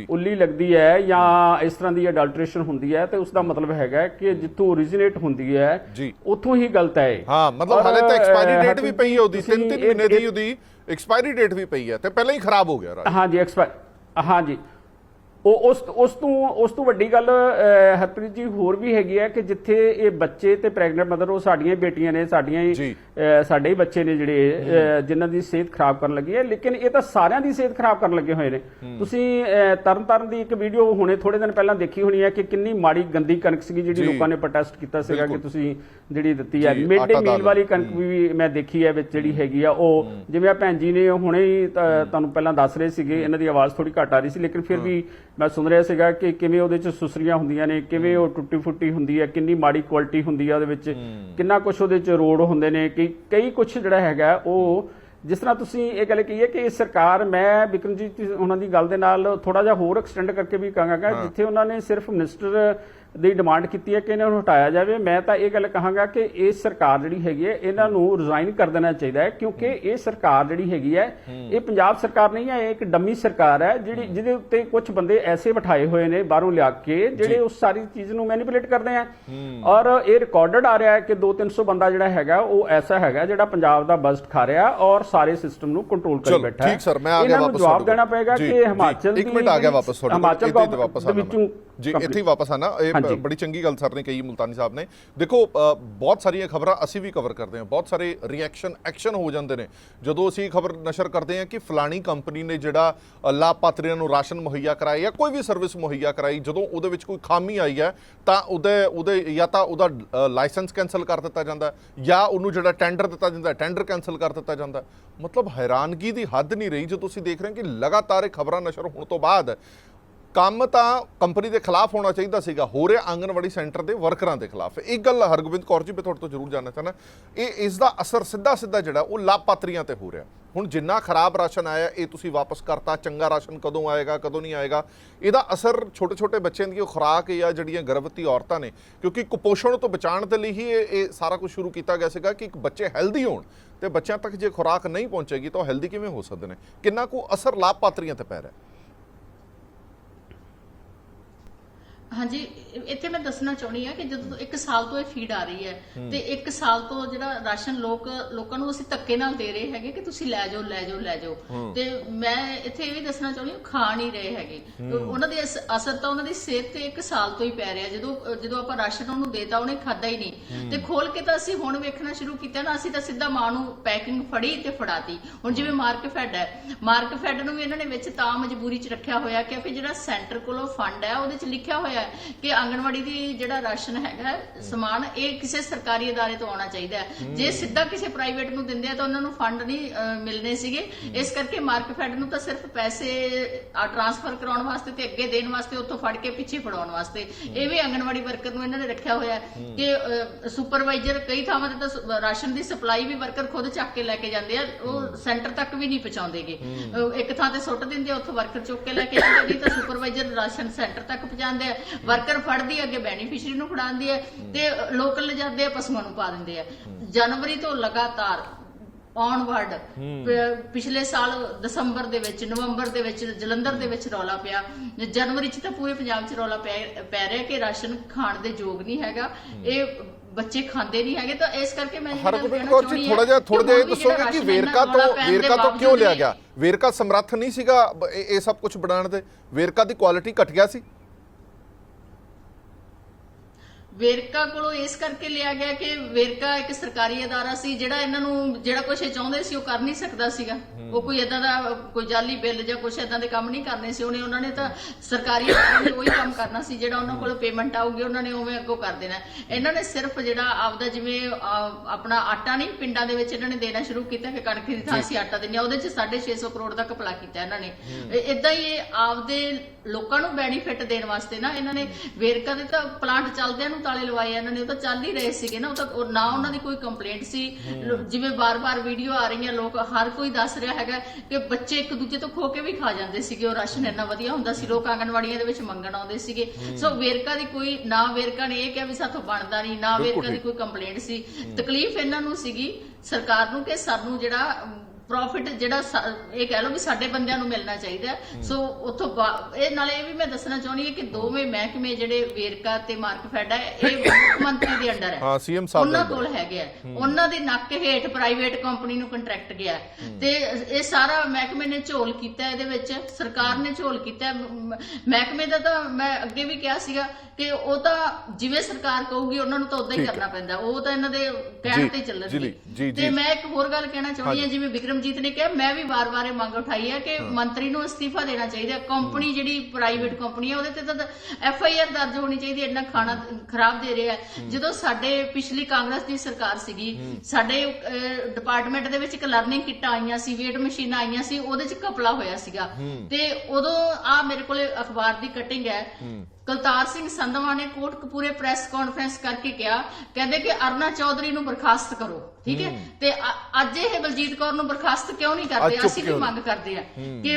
ਉੱਲੀ ਲੱਗਦੀ ਹੈ ਜਾਂ ਇਸ ਤਰ੍ਹਾਂ ਦੀ ਅਡਲਟ੍ਰੇਸ਼ਨ ਹੁੰਦੀ ਹੈ ਤੇ ਉਸ ਦਾ ਮਤਲਬ ਹੈਗਾ ਕਿ ਜਿੱਥੋਂ ਓਰੀਜਿਨੇਟ ਹੁੰਦੀ ਹੈ। ਉੱਥੋਂ ਹੀ ਗਲਤ ਹੈ। ਹਾਂ ਮਤਲਬ ਹਾਲੇ ਤਾਂ ਐਕਸਪਾਇਰੀ ਡੇਟ ਵੀ ਪਈ ਹੈ ਉਹਦੀ ਤੁਸੀਂ 3-3 ਇਹ- ਮਹੀਨੇ ਦੀ ਉਹਦੀ ਐਕਸਪਾਇਰੀ ਡੇਟ ਵੀ ਪਈ ਹੈ ਤੇ ਪਹਿਲਾਂ ਹੀ ਖਰਾਬ ਹੋ ਗਿਆ ਰਾਜ ਹਾਂਜੀ ਐਕਸਪਾਇਰ ਹਾਂਜੀ ਉਹ ਉਸ ਉਸ ਤੋਂ ਉਸ ਤੋਂ ਵੱਡੀ ਗੱਲ ਹਰਪ੍ਰੀਤ ਜੀ ਹੋਰ ਵੀ ਹੈਗੀ ਹੈ ਕਿ ਜਿੱਥੇ ਇਹ ਬੱਚੇ ਤੇ ਪ੍ਰੈਗਨੈਂਟ ਮਦਰ ਉਹ ਸਾਡੀਆਂ ਬੇਟੀਆਂ ਨੇ ਸਾਡੀਆਂ ਹੀ ਸਾਡੇ ਹੀ ਬੱਚੇ ਨੇ ਜਿਹੜੇ ਜਿਨ੍ਹਾਂ ਦੀ ਸਿਹਤ ਖਰਾਬ ਕਰਨ ਲੱਗੀ ਹੈ। ਲੇਕਿਨ ਇਹ ਤਾਂ ਸਾਰਿਆਂ ਦੀ ਸਿਹਤ ਖਰਾਬ ਕਰਨ ਲੱਗੇ ਹੋਏ ਨੇ। ਤੁਸੀਂ ਅਹ, ਤਰਨ ਤਾਰਨ ਦੀ ਇੱਕ ਵੀਡੀਓ ਹੁਣੇ ਥੋੜੇ ਦਿਨ ਪਹਿਲਾਂ ਦੇਖੀ ਹੋਣੀ ਹੈ ਕਿ ਕਿੰਨੀ ਮਾੜੀ ਗੰਦੀ ਕਣਕ ਸੀਗੀ ਜਿਹੜੀ। ਲੋਕਾਂ ਨੇ ਪ੍ਰੋਟੈਸਟ ਕੀਤਾ ਸੀਗਾ ਕਿ। ਤੁਸੀਂ ਜਿਹੜੀ ਦਿੱਤੀ ਹੈ। Mid day meal. ਵਾਲੀ ਕਣਕ ਵੀ ਮੈਂ ਦੇਖੀ ਹੈ ਵਿੱਚ ਜਿਹੜੀ ਹੈਗੀ ਆ ਉਹ ਜਿਵੇਂ ਆ ਭੈਣ ਜੀ ਨੇ ਹੁਣੇ ਹੀ ਤੁਹਾਨੂੰ ਪਹਿਲਾਂ ਦੱਸ ਰਹੇ ਸੀਗੇ ਇਹਨਾਂ ਦੀ ਆਵਾਜ਼ ਥੋੜੀ ਘੱਟ ਆ ਰਹੀ ਸੀ ਲੇਕਿਨ ਫਿਰ ਵੀ ਮੈਂ ਸੁਣ ਰਿਹਾ ਸੀਗਾ ਕਿ ਕਿਵੇਂ ਉਹਦੇ ਚ ਸੁਸਰੀਆਂ ਹੁੰਦੀਆਂ ਨੇ ਕਿਵੇਂ ਉਹ ਟੁੱਟੀ ਫੁੱਟੀ ਹੁੰਦੀ ਹੈ ਕਿੰਨੀ ਮਾੜੀ ਕੁਆਲਿਟੀ ਹੁੰਦੀ ਹੈ ਉਹਦੇ ਵਿੱਚ ਕਿੰਨਾ ਕੁਝ ਉਹਦੇ ਚ ਰੋਡ ਹੁੰਦੇ ਨੇ ਕਿ ਕਈ ਕੁਝ ਜਿਹੜਾ ਹੈਗਾ ਉਹ ਜਿਸ ਤਰ੍ਹਾਂ ਤੁਸੀਂ ਇਹ ਗੱਲ ਕਹੀ ਹੈ ਕਿ ਸਰਕਾਰ ਮੈਂ ਵਿਕਰਮਜੀਤ ਜੀ ਉਹਨਾਂ ਦੀ ਗੱਲ ਦੇ ਨਾਲ ਥੋੜਾ ਜਿਹਾ ਹੋਰ ਐਕਸਟੈਂਡ ਕਰਕੇ ਵੀ ਕਹਾਂਗਾ ਜਿੱਥੇ ਉਹਨਾਂ ਨੇ ਸਿਰਫ ਮਿਨਿਸਟਰ ਦੀ ਡਿਮਾਂਡ ਕੀਤੀ ਹੈ ਕਿ ਇਹਨਾਂ ਨੂੰ ਹਟਾਇਆ ਜਾਵੇ। ਮੈਂ ਤਾਂ ਇਹ ਗੱਲ ਕਹਾਂਗਾ ਕਿ ਇਹ ਸਰਕਾਰ ਜਿਹੜੀ ਹੈਗੀ ਹੈ ਇਹਨਾਂ ਨੂੰ ਰਿਜ਼ਾਈਨ ਕਰ ਦੇਣਾ ਚਾਹੀਦਾ ਹੈ ਕਿਉਂਕਿ ਇਹ ਸਰਕਾਰ ਜਿਹੜੀ ਹੈਗੀ ਹੈ ਇਹ ਪੰਜਾਬ ਸਰਕਾਰ ਨਹੀਂ ਹੈ ਇਹ ਇੱਕ ਡੰਮੀ ਸਰਕਾਰ ਹੈ ਜਿਹੜੀ ਜਿਹਦੇ ਉੱਤੇ ਕੁਝ ਬੰਦੇ ਐਸੇ ਬਿਠਾਏ ਹੋਏ ਨੇ ਬਾਹਰੋਂ ਲਿਆ ਕੇ ਜਿਹੜੇ ਉਸ ਸਾਰੀ ਚੀਜ਼ ਨੂੰ ਮੈਨੀਪੂਲੇਟ ਕਰਦੇ ਆ। ਔਰ ਇਹ ਰਿਕਾਰਡਡ ਆ ਰਿਹਾ ਹੈ ਕਿ 2-300 ਬੰਦਾ ਜਿਹੜਾ ਹੈਗਾ ਉਹ ਐਸਾ ਹੈਗਾ ਜਿਹੜਾ ਪੰਜਾਬ ਦਾ ਬਜਟ ਖਾ ਰਿਹਾ ਔਰ ਸਾਰੇ ਸਿਸਟਮ ਨੂੰ ਕੰਟਰੋਲ ਕਰੀ ਬੈਠਾ ਹੈ। ਠੀਕ ਸਰ ਮੈਂ ਆ ਗਿਆ ਵਾਪਸ ਜਵਾਬ ਦੇਣਾ। ਪਏਗਾ ਕਿ ਹਿਮਾਚਲ ਇੱਕ ਮਿੰਟ ਆ ਗਿਆ ਵਾਪਸ ਤੁਹਾਡੇ ਹਿਮਾਚਲ ਵਾਪਸ ਦੇ ਵਿੱਚੋਂ ਜੀ ਇੱਥੇ ਹੀ ਵਾਪਸ ਆਣਾ ਇਹ। ਬੜੀ ਚੰਗੀ ਗੱਲ ਸਰ ਨੇ ਕਹੀ ਮੁਲਤਾਨੀ ਸਾਹਿਬ ਨੇ। ਦੇਖੋ ਬਹੁਤ ਸਾਰੀਆਂ ਖਬਰਾਂ ਅਸੀਂ ਵੀ ਕਵਰ ਕਰਦੇ ਹਾਂ। ਬਹੁਤ ਸਾਰੇ ਰਿਐਕਸ਼ਨ ਐਕਸ਼ਨ ਹੋ ਜਾਂਦੇ ਨੇ। ਜਦੋਂ ਅਸੀਂ ਖਬਰ ਨਸ਼ਰ ਕਰਦੇ ਹਾਂ ਕਿ ਫਲਾਣੀ ਕੰਪਨੀ ਨੇ ਜਿਹੜਾ ਲਾਭਪਾਤਰੀਆਂ ਨੂੰ ਰਾਸ਼ਨ ਮੁਹੱਈਆ ਕਰਾਇਆ ਜਾਂ ਕੋਈ ਵੀ ਸਰਵਿਸ ਮੁਹੱਈਆ ਕਰਾਈ ਜਦੋਂ ਉਹਦੇ ਵਿੱਚ ਕੋਈ ਖਾਮੀ ਆਈ ਹੈ ਤਾਂ ਉਹਦੇ ਉਹਦੇ ਜਾਂ ਤਾਂ ਉਹਦਾ ਲਾਇਸੈਂਸ ਕੈਨਸਲ ਕਰ ਦਿੱਤਾ ਜਾਂਦਾ ਜਾਂ ਉਹਨੂੰ ਜਿਹੜਾ ਟੈਂਡਰ ਦਿੱਤਾ ਜਾਂਦਾ ਟੈਂਡਰ ਕੈਨਸਲ ਕਰ ਦਿੱਤਾ ਜਾਂਦਾ। ਮਤਲਬ ਹੈਰਾਨਗੀ ਦੀ ਹੱਦ ਨਹੀਂ ਰਹੀ। ਜੋ ਤੁਸੀਂ ਦੇਖ ਰਹੇ ਹੋ ਕਿ ਲਗਾਤਾਰ ਇਹ ਖਬਰਾਂ ਨਸ਼ਰ ਹੋਣ ਤੋਂ ਬਾਅਦ ਕੰਮ ਤਾਂ ਕੰਪਨੀ ਦੇ ਖਿਲਾਫ ਹੋਣਾ ਚਾਹੀਦਾ ਸੀਗਾ। ਹੋ ਰਿਹਾ ਆਂਗਨਵਾੜੀ ਸੈਂਟਰ ਦੇ ਵਰਕਰਾਂ ਦੇ ਖਿਲਾਫ। ਇੱਕ ਗੱਲ ਹਰਗੋਬਿੰਦ ਕੌਰ ਜੀ, ਮੈਂ ਤੁਹਾਡੇ ਤੋਂ ਜ਼ਰੂਰ ਜਾਣਨਾ ਚਾਹਨਾ ਇਹ, ਇਸ ਦਾ ਅਸਰ ਸਿੱਧਾ ਸਿੱਧਾ ਜਿਹੜਾ, ਉਹ ਲਾਭਪਾਤਰੀਆਂ ਤੇ ਹੋ ਰਿਹਾ। ਹੁਣ ਜਿੰਨਾ ਖਰਾਬ ਰਾਸ਼ਨ ਆਇਆ, ਇਹ ਤੁਸੀਂ ਵਾਪਸ ਕਰਤਾ, ਚੰਗਾ ਰਾਸ਼ਨ ਕਦੋਂ ਆਏਗਾ, ਕਦੋਂ ਨਹੀਂ ਆਏਗਾ? ਇਹਦਾ ਅਸਰ ਛੋਟੇ ਛੋਟੇ ਬੱਚਿਆਂ ਦੀ ਖੁਰਾਕ ਜਾਂ ਜਿਹੜੀਆਂ ਗਰਭਵਤੀ ਔਰਤਾਂ ਨੇ, ਕਿਉਂਕਿ ਕੁਪੋਸ਼ਣ ਤੋਂ ਬਚਾਉਣ ਦੇ ਲਈ ਹੀ ਇਹ ਇਹ ਸਾਰਾ ਕੁਝ ਸ਼ੁਰੂ ਕੀਤਾ ਗਿਆ ਸੀਗਾ ਕਿ ਇੱਕ ਬੱਚੇ ਹੈਲਦੀ ਹੋਣ ਤੇ ਬੱਚਿਆਂ ਤੱਕ ਜੇ ਖੁਰਾਕ ਨਹੀਂ ਪਹੁੰਚੇਗੀ, ਤਾਂ ਉਹ ਹੈਲਦੀ ਕਿਵੇਂ ਹੋ ਸਕਦੇ ਨੇ? ਕਿੰਨਾ ਕੁ ਅਸਰ ਲਾਭਪਾਤਰੀਆਂ ਤੇ ਪੈ ਰਿਹਾ? ਹਾਂਜੀ ਇੱਥੇ ਮੈਂ ਦੱਸਣਾ ਚਾਹੁੰਦੀ ਆ ਕਿ ਜਦੋਂ ਤੋਂ ਇੱਕ ਸਾਲ ਤੋਂ ਇਹ ਫੀਡ ਆ ਰਹੀ ਹੈ ਤੇ ਇੱਕ ਸਾਲ ਤੋਂ ਜਿਹੜਾ ਰਾਸ਼ਨ ਲੋਕ ਲੋਕਾਂ ਨੂੰ ਅਸੀਂ ਧੱਕੇ ਨਾਲ ਦੇ ਰਹੇ ਹੈਗੇ ਕਿ ਤੁਸੀਂ ਲੈ ਜਾਓ ਲੈ ਜਾਓ ਲੈ ਜਾਓ। ਤੇ ਮੈਂ ਇੱਥੇ ਇਹ ਵੀ ਦੱਸਣਾ ਚਾਹੁੰਦੀ ਹਾਂ ਖਾ ਨਹੀਂ ਰਹੇ ਹੈਗੇ। ਉਹਨਾਂ ਦੇ ਅਸ- ਅਸਰ ਤਾਂ ਉਹਨਾਂ ਦੀ ਸਿਹਤ ਤੇ ਇੱਕ ਸਾਲ ਤੋਂ ਹੀ ਪੈ ਰਿਹਾ। ਜਦੋਂ ਜਦੋਂ ਆਪਾਂ ਰਾਸ਼ਨ ਉਹਨੂੰ ਦੇਤਾ ਉਹਨੇ ਖਾਦਾ ਹੀ ਨਹੀਂ। ਤੇ ਖੋਲ ਕੇ ਤਾਂ ਅਸੀਂ ਹੁਣ ਵੇਖਣਾ ਸ਼ੁਰੂ ਕੀਤਾ ਨਾ ਅਸੀਂ ਤਾਂ ਸਿੱਧਾ ਮਾਂ ਨੂੰ ਪੈਕਿੰਗ ਫੜੀ ਤੇ ਫੜਾਤੀ। ਹੁਣ ਜਿਵੇਂ ਮਾਰਕ ਫੈਡ ਹੈ ਮਾਰਕ ਫੈਡ ਨੂੰ ਵੀ ਇਹਨਾਂ ਨੇ ਵਿੱਚ ਤਾਂ ਮਜਬੂਰੀ 'ਚ ਰੱਖਿਆ ਹੋਇਆ ਕਿਉਂਕਿ ਜਿਹੜਾ ਸੈਂਟਰ ਕੋਲੋਂ ਫੰਡ ਹੈ ਉਹਦੇ 'ਚ ਲਿਖਿਆ ਹੋਇਆ ਹੈ ਕਿ ਆਂਗਣਵਾੜੀ ਦੀ ਜਿਹੜਾ ਰਾਸ਼ਨ ਹੈਗਾ ਸਮਾਨ ਇਹ ਕਿਸੇ ਸਰਕਾਰੀ ਅਦਾਰੇ ਤੋਂ ਆਉਣਾ ਚਾਹੀਦਾ ਹੈ। ਜੇ ਸਿੱਧਾ ਕਿਸੇ ਪ੍ਰਾਈਵੇਟ ਨੂੰ ਦਿੰਦੇ ਆ ਤਾਂ ਉਹਨਾਂ ਨੂੰ ਫੰਡ ਨਹੀਂ ਅਹ, ਮਿਲਨੇ ਸੀਗੇ। ਇਸ ਕਰਕੇ ਮਾਰਕ ਫੈਡ ਨੂੰ ਤਾਂ ਸਿਰਫ ਪੈਸੇ ਟ੍ਰਾਂਸਫਰ ਕਰਾਉਣ ਵਾਸਤੇ ਤੇ ਅੱਗੇ ਦੇਣ ਵਾਸਤੇ ਉੱਥੋਂ ਫੜ ਕੇ ਪਿੱਛੇ ਫੜਾਉਣ ਵਾਸਤੇ। ਇਹ ਵੀ ਆਂਗਣਵਾੜੀ ਵਰਕਰ ਨੂੰ ਇਹਨਾਂ ਨੇ ਰੱਖਿਆ ਹੋਇਆ ਹੈ ਕਿ ਸੁਪਰਵਾਈਜ਼ਰ ਕਈ ਥਾਵਾਂ ਤੇ ਤਾਂ ਸ- ਰਾਸ਼ਨ ਦੀ ਸਪਲਾਈ ਵੀ ਵਰਕਰ ਖੁਦ ਚੱਕ ਕੇ ਲੈ ਕੇ ਜਾਂਦੇ ਆ ਉਹ ਸੈਂਟਰ ਤੱਕ ਵੀ ਨਹੀਂ ਪਹੁੰਚਾਉਂਦੇਗੇ। ਅਹ, ਇੱਕ ਥਾਂ ਤੇ ਸੁੱਟ ਦਿੰਦੇ ਆ ਉੱਥੋਂ ਵਰਕਰ ਚੁੱਕ ਕੇ ਲੈ ਕੇ ਜਾਂਦੇ ਨਹੀਂ ਤਾਂ ਸੁਪਰਵਾਈਜ਼ਰ ਰਾਸ਼ਨ ਸੈਂਟਰ ਤੱਕ ਪਹੁੰਚਾਉਂਦੇ ਆ। ਵਰਕਰ ਫੜਦੀ ਅੱਗੇ ਬੈਨੀਫੀਸ਼ੀਅਰੀ ਨੂੰ ਫੜਾਉਂਦੀ ਹੈ ਤੇ ਲੋਕਲ ਲਿਜਾਦੇ ਆ ਪਸ਼ੂਆਂ ਨੂੰ ਪਾ ਦਿੰਦੇ ਆ। ਜਨਵਰੀ ਤੋਂ ਲਗਾਤਾਰ ਔਨਵਰਡ ਪਿਛਲੇ ਸਾਲ ਦਸੰਬਰ ਦੇ ਵਿੱਚ ਨਵੰਬਰ ਦੇ ਵਿੱਚ ਜਲੰਧਰ ਦੇ ਵਿੱਚ ਰੌਲਾ ਪਿਆ। ਜਨਵਰੀ 'ਚ ਤਾਂ ਪੂਰੇ ਪੰਜਾਬ 'ਚ ਰੌਲਾ ਪੈ ਰਿਹਾ ਕਿ ਰਾਸ਼ਨ ਖਾਣ ਦੇ ਯੋਗ ਨਹੀਂ ਹੈਗਾ। ਇਹ ਬੱਚੇ ਖਾਂਦੇ ਨਹੀਂ ਹੈਗੇ ਤਾਂ ਇਸ ਕਰਕੇ ਮੈਂ ਹਰਗੋਬਿੰਦ ਕਹਿਣਾ ਕੌਰ ਚਾਹੁੰਦੀ ਜੀ ਥੋੜਾ ਜਿਹਾ ਥੋੜਾ ਜਿਹਾ ਦੱਸੋਗੇ ਕਿ ਵੇਰਕਾ ਤੋਂ ਵੇਰਕਾ ਤੋਂ ਕਿਉਂ ਲਿਆ ਗਿਆ? ਵੇਰਕਾ ਸਮਰੱਥ ਨਹੀਂ ਸੀਗਾ ਇਹ ਸਭ ਕੁਝ ਬਣਾਉਣ ਦੇ। ਵੇਰਕਾ ਦੀ ਕੁਆਲਿਟੀ ਘਟ ਗਿਆ ਸੀ। ਵੇਰਕਾ ਕੋਲੋਂ ਇਸ ਕਰਕੇ ਲਿਆ ਗਿਆ ਕਿ ਵੇਰਕਾ ਇੱਕ ਸਰਕਾਰੀ ਅਦਾਰਾ ਸੀ, ਜਿਹੜਾ ਇਹਨਾਂ ਨੂੰ ਜਿਹੜਾ ਕੁਝ ਇਹ ਚਾਹੁੰਦੇ ਸੀ ਉਹ ਕਰ ਨਹੀਂ ਸਕਦਾ ਸੀਗਾ। ਉਹ ਕੋਈ ਇਦਾਂ ਦਾ ਕੋਈ ਜਾਲੀ ਬਿੱਲ ਜਾਂ ਕੁਝ ਇਦਾਂ ਦੇ ਕੰਮ ਨਹੀਂ ਕਰਨੇ ਸੀ, ਉਹਨੇ ਉਹਨਾਂ ਨੇ ਤਾਂ ਸਰਕਾਰੀ ਅਦਾਰੇ ਨੇ ਉਹੀ ਕੰਮ ਕਰਨਾ ਸੀ, ਜਿਹੜਾ ਉਹਨਾਂ ਕੋਲ ਪੇਮੈਂਟ ਆਊਗੀ, ਉਹਨਾਂ ਨੇ ਉਵੇਂ ਅੱਗੋਂ ਕਰ ਦੇਣਾ। ਇਹਨਾਂ ਨੇ ਸਿਰਫ ਜਿਹੜਾ ਆਪਦਾ ਜਿਵੇਂ ਆਪਣਾ ਆਟਾ ਨਹੀਂ, ਪਿੰਡਾਂ ਦੇ ਵਿੱਚ ਇਹਨਾਂ ਨੇ ਦੇਣਾ ਸ਼ੁਰੂ ਕੀਤਾ ਕਿ ਕਣਕ ਦੀ ਥਾਂ ਅਸੀਂ ਆਟਾ ਦਿੰਦੇ ਆ, ਉਹਦੇ 'ਚ 650 ਕਰੋੜ ਦਾ ਘਪਲਾ ਕੀਤਾ ਇਹਨਾਂ ਨੇ। ਇਦਾਂ ਹੀ ਇਹ ਆਪਦੇ ਲੋਕਾਂ ਨੂੰ ਬੈਨੀਫਿਟ ਦੇਣ ਵਾਸਤੇ ਨਾ ਇਹਨਾਂ ਨੇ ਵੇਰਕਾ ਦੇ ਤਾਂ ਪਲਾਂਟ ਚੱਲਦਿਆਂ ਨੂੰ ਤਾਲੇ ਲਵਾਏ ਆ ਇਹਨਾਂ ਨੇ ਉਹ ਤਾਂ ਚੱਲ ਹੀ ਰਹੇ ਸੀਗੇ ਨਾ ਉਹ ਤਾਂ ਉਹ- ਨਾ ਉਹਨਾਂ ਦੀ ਕੋਈ ਕੰਪਲੇਂਟ ਸੀ। ਲੋ- ਜਿਵੇਂ ਬਾਰ-ਬਾਰ ਵੀਡੀਓ ਆ ਰਹੀਆਂ ਲੋਕ ਹਰ ਕੋਈ ਦੱਸ ਰਿਹਾ ਹੈਗਾ ਕਿ ਬੱਚੇ ਇੱਕ ਦੂਜੇ ਤੋਂ ਖੋ ਕੇ ਵੀ ਖਾ ਜਾਂਦੇ ਸੀਗੇ ਉਹ ਰਾਸ਼ਨ ਇੰਨਾ ਵਧੀਆ ਹੁੰਦਾ ਸੀ ਲੋਕ ਆਂਗਣਵਾੜੀਆਂ ਦੇ ਵਿੱਚ ਮੰਗਣ ਆਉਂਦੇ ਸੀਗੇ। ਸੋ ਵੇਰਕਾ ਦੀ ਕੋਈ ਨਾ ਵੇਰਕਾ ਨੇ ਇਹ ਕਿਹਾ ਵੀ ਸਾਥੋਂ ਬਣਦਾ ਨਹੀਂ ਨਾ ਬਿਲਕੁਲ ਵੇਰਕਾ ਦੀ ਠੀਕ। ਕੋਈ ਕੰਪਲੇਂਟ ਸੀ। ਤਕਲੀਫ ਇਹਨਾਂ ਨੂੰ ਸੀਗੀ ਸਰਕਾਰ ਨੂੰ ਕਿ ਸਾਨੂੰ ਜਿਹੜਾ ਅਮ, ਪ੍ਰੋਫਿਟ ਜਿਹੜਾ ਸਾ- ਇਹ ਕਹਿ ਲਓ ਵੀ ਸਾਡੇ ਬੰਦਿਆਂ ਨੂੰ ਮਿਲਣਾ ਚਾਹੀਦਾ ਹੈ। ਸੋ ਉੱਥੋਂ ਇਹ ਨਾਲੇ ਇਹ ਵੀ ਮੈਂ ਦੱਸਣਾ ਚਾਹੁੰਦੀ ਹਾਂ ਕਿ ਦੋਵੇਂ ਮਹਿਕਮੇ ਜਿਹੜੇ ਵੇਰਕਾ ਤੇ ਮਾਰਕਫੈਡ ਹੈ ਇਹ ਮੁੱਖ ਮੰਤਰੀ ਦੇ ਅੰਡਰ ਹੈ। ਹਾਂ, CM ਸਾਹਿਬ ਦੇ ਉਹਨਾਂ ਕੋਲ ਹੈਗੇ ਆ। ਉਹਨਾਂ ਦੇ ਨੱਕ ਹੇਠ ਪ੍ਰਾਈਵੇਟ ਕੰਪਨੀ ਨੂੰ ਕੰਟਰੈਕਟ ਗਿਆ। ਤੇ ਇਹ ਸਾਰਾ ਮਹਿਕਮੇ ਨੇ ਝੋਲ ਕੀਤਾ ਇਹਦੇ ਵਿੱਚ। ਸਰਕਾਰ ਨੇ ਝੋਲ ਕੀਤਾ। ਮ- ਮਹਿਕਮੇ ਦਾ ਤਾਂ ਮੈਂ ਅੱਗੇ ਵੀ ਕਿਹਾ ਸੀਗਾ ਕਿ ਉਹ ਤਾਂ ਜਿਵੇਂ ਸਰਕਾਰ ਕਹੂਗੀ ਉਹਨਾਂ ਨੂੰ ਤਾਂ ਉਦਾਂ ਹੀ ਠੀਕ ਹੈ। ਕਰਨਾ ਪੈਂਦਾ। ਉਹ ਤਾਂ ਇਹਨਾਂ ਦੇ ਜੀ, ਕਹਿਣ ਤੇ ਜੀ, ਚੱਲਣਗੇ। ਜੀ, ਜੀ। ਤੇ ਮੈਂ ਇੱਕ ਹੋਰ ਗੱਲ ਕਹਿਣਾ ਚਾਹੁੰਦੀ ਹਾਂ। ਜਿਵੇਂ ਵਿਕਰਮਜੀਤ ਨੇ ਕਿਹਾ ਮੈਂ ਵੀ ਵਾਰ-ਵਾਰ ਇਹ ਮੰਗ ਉਠਾਈ ਹੈ ਕਿ ਮੰਤਰੀ ਨੂੰ ਅਸਤੀਫਾ ਦੇਣਾ ਚਾਹੀਦਾ। ਕੰਪਨੀ ਜਿਹੜੀ ਪ੍ਰਾਈਵੇਟ ਕੰਪਨੀ ਹੈ ਉਹਦੇ ਤੇ ਤਾਂ ਐਫ ਆਈ ਆਰ ਦਰਜ ਹੋਣੀ ਚਾਹੀਦੀ ਇੰਨਾ ਖਾਣਾ ਖਰਾਬ ਦੇ ਰਿਹਾ ਜਦੋਂ ਸਾਡੇ ਪਿਛਲੀ ਕਾਂਗਰਸ ਦੀ ਸਰਕਾਰ ਸੀਗੀ ਸਾਡੇ ਡਿਪਾਰਟਮੈਂਟ ਦੇ ਵਿੱਚ ਇੱਕ ਲਰਨਿੰਗ ਕਿੱਟਾਂ ਆਈਆਂ ਸੀ ਵੇਟ ਮਸ਼ੀਨਾਂ ਆਈਆਂ ਸੀ ਉਹਦੇ ਚ ਕਪਲਾ ਹੋਇਆ ਸੀਗਾ। ਤੇ ਉਦੋਂ ਆ ਮੇਰੇ ਕੋਲੇ ਅਖਬਾਰ ਦੀ ਕਟਿੰਗ ਹੈ। ਕਲਤਾਰ ਸਿੰਘ ਸੰਧਵਾ ਨੇ ਕੋਟਕਪੂਰੇ ਪ੍ਰੈਸ ਕਾਨਫਰੰਸ ਕਰਕੇ ਕਿਹਾ ਕਹਿੰਦੇ ਕਿ ਅਰਨਾ ਚੌਧਰੀ ਨੂੰ ਬਰਖਾਸਤ ਕਰੋ ਠੀਕ ਹੈ? ਤੇ ਅੱਜ ਇਹ ਬਲਜੀਤ ਕੌਰ ਨੂੰ ਬਰਖਾਸਤ ਕਿਉਂ ਨਹੀਂ ਕਰਦੇ? ਅਸੀਂ ਵੀ? ਮੰਗ ਕਰਦੇ ਆ ਕਿ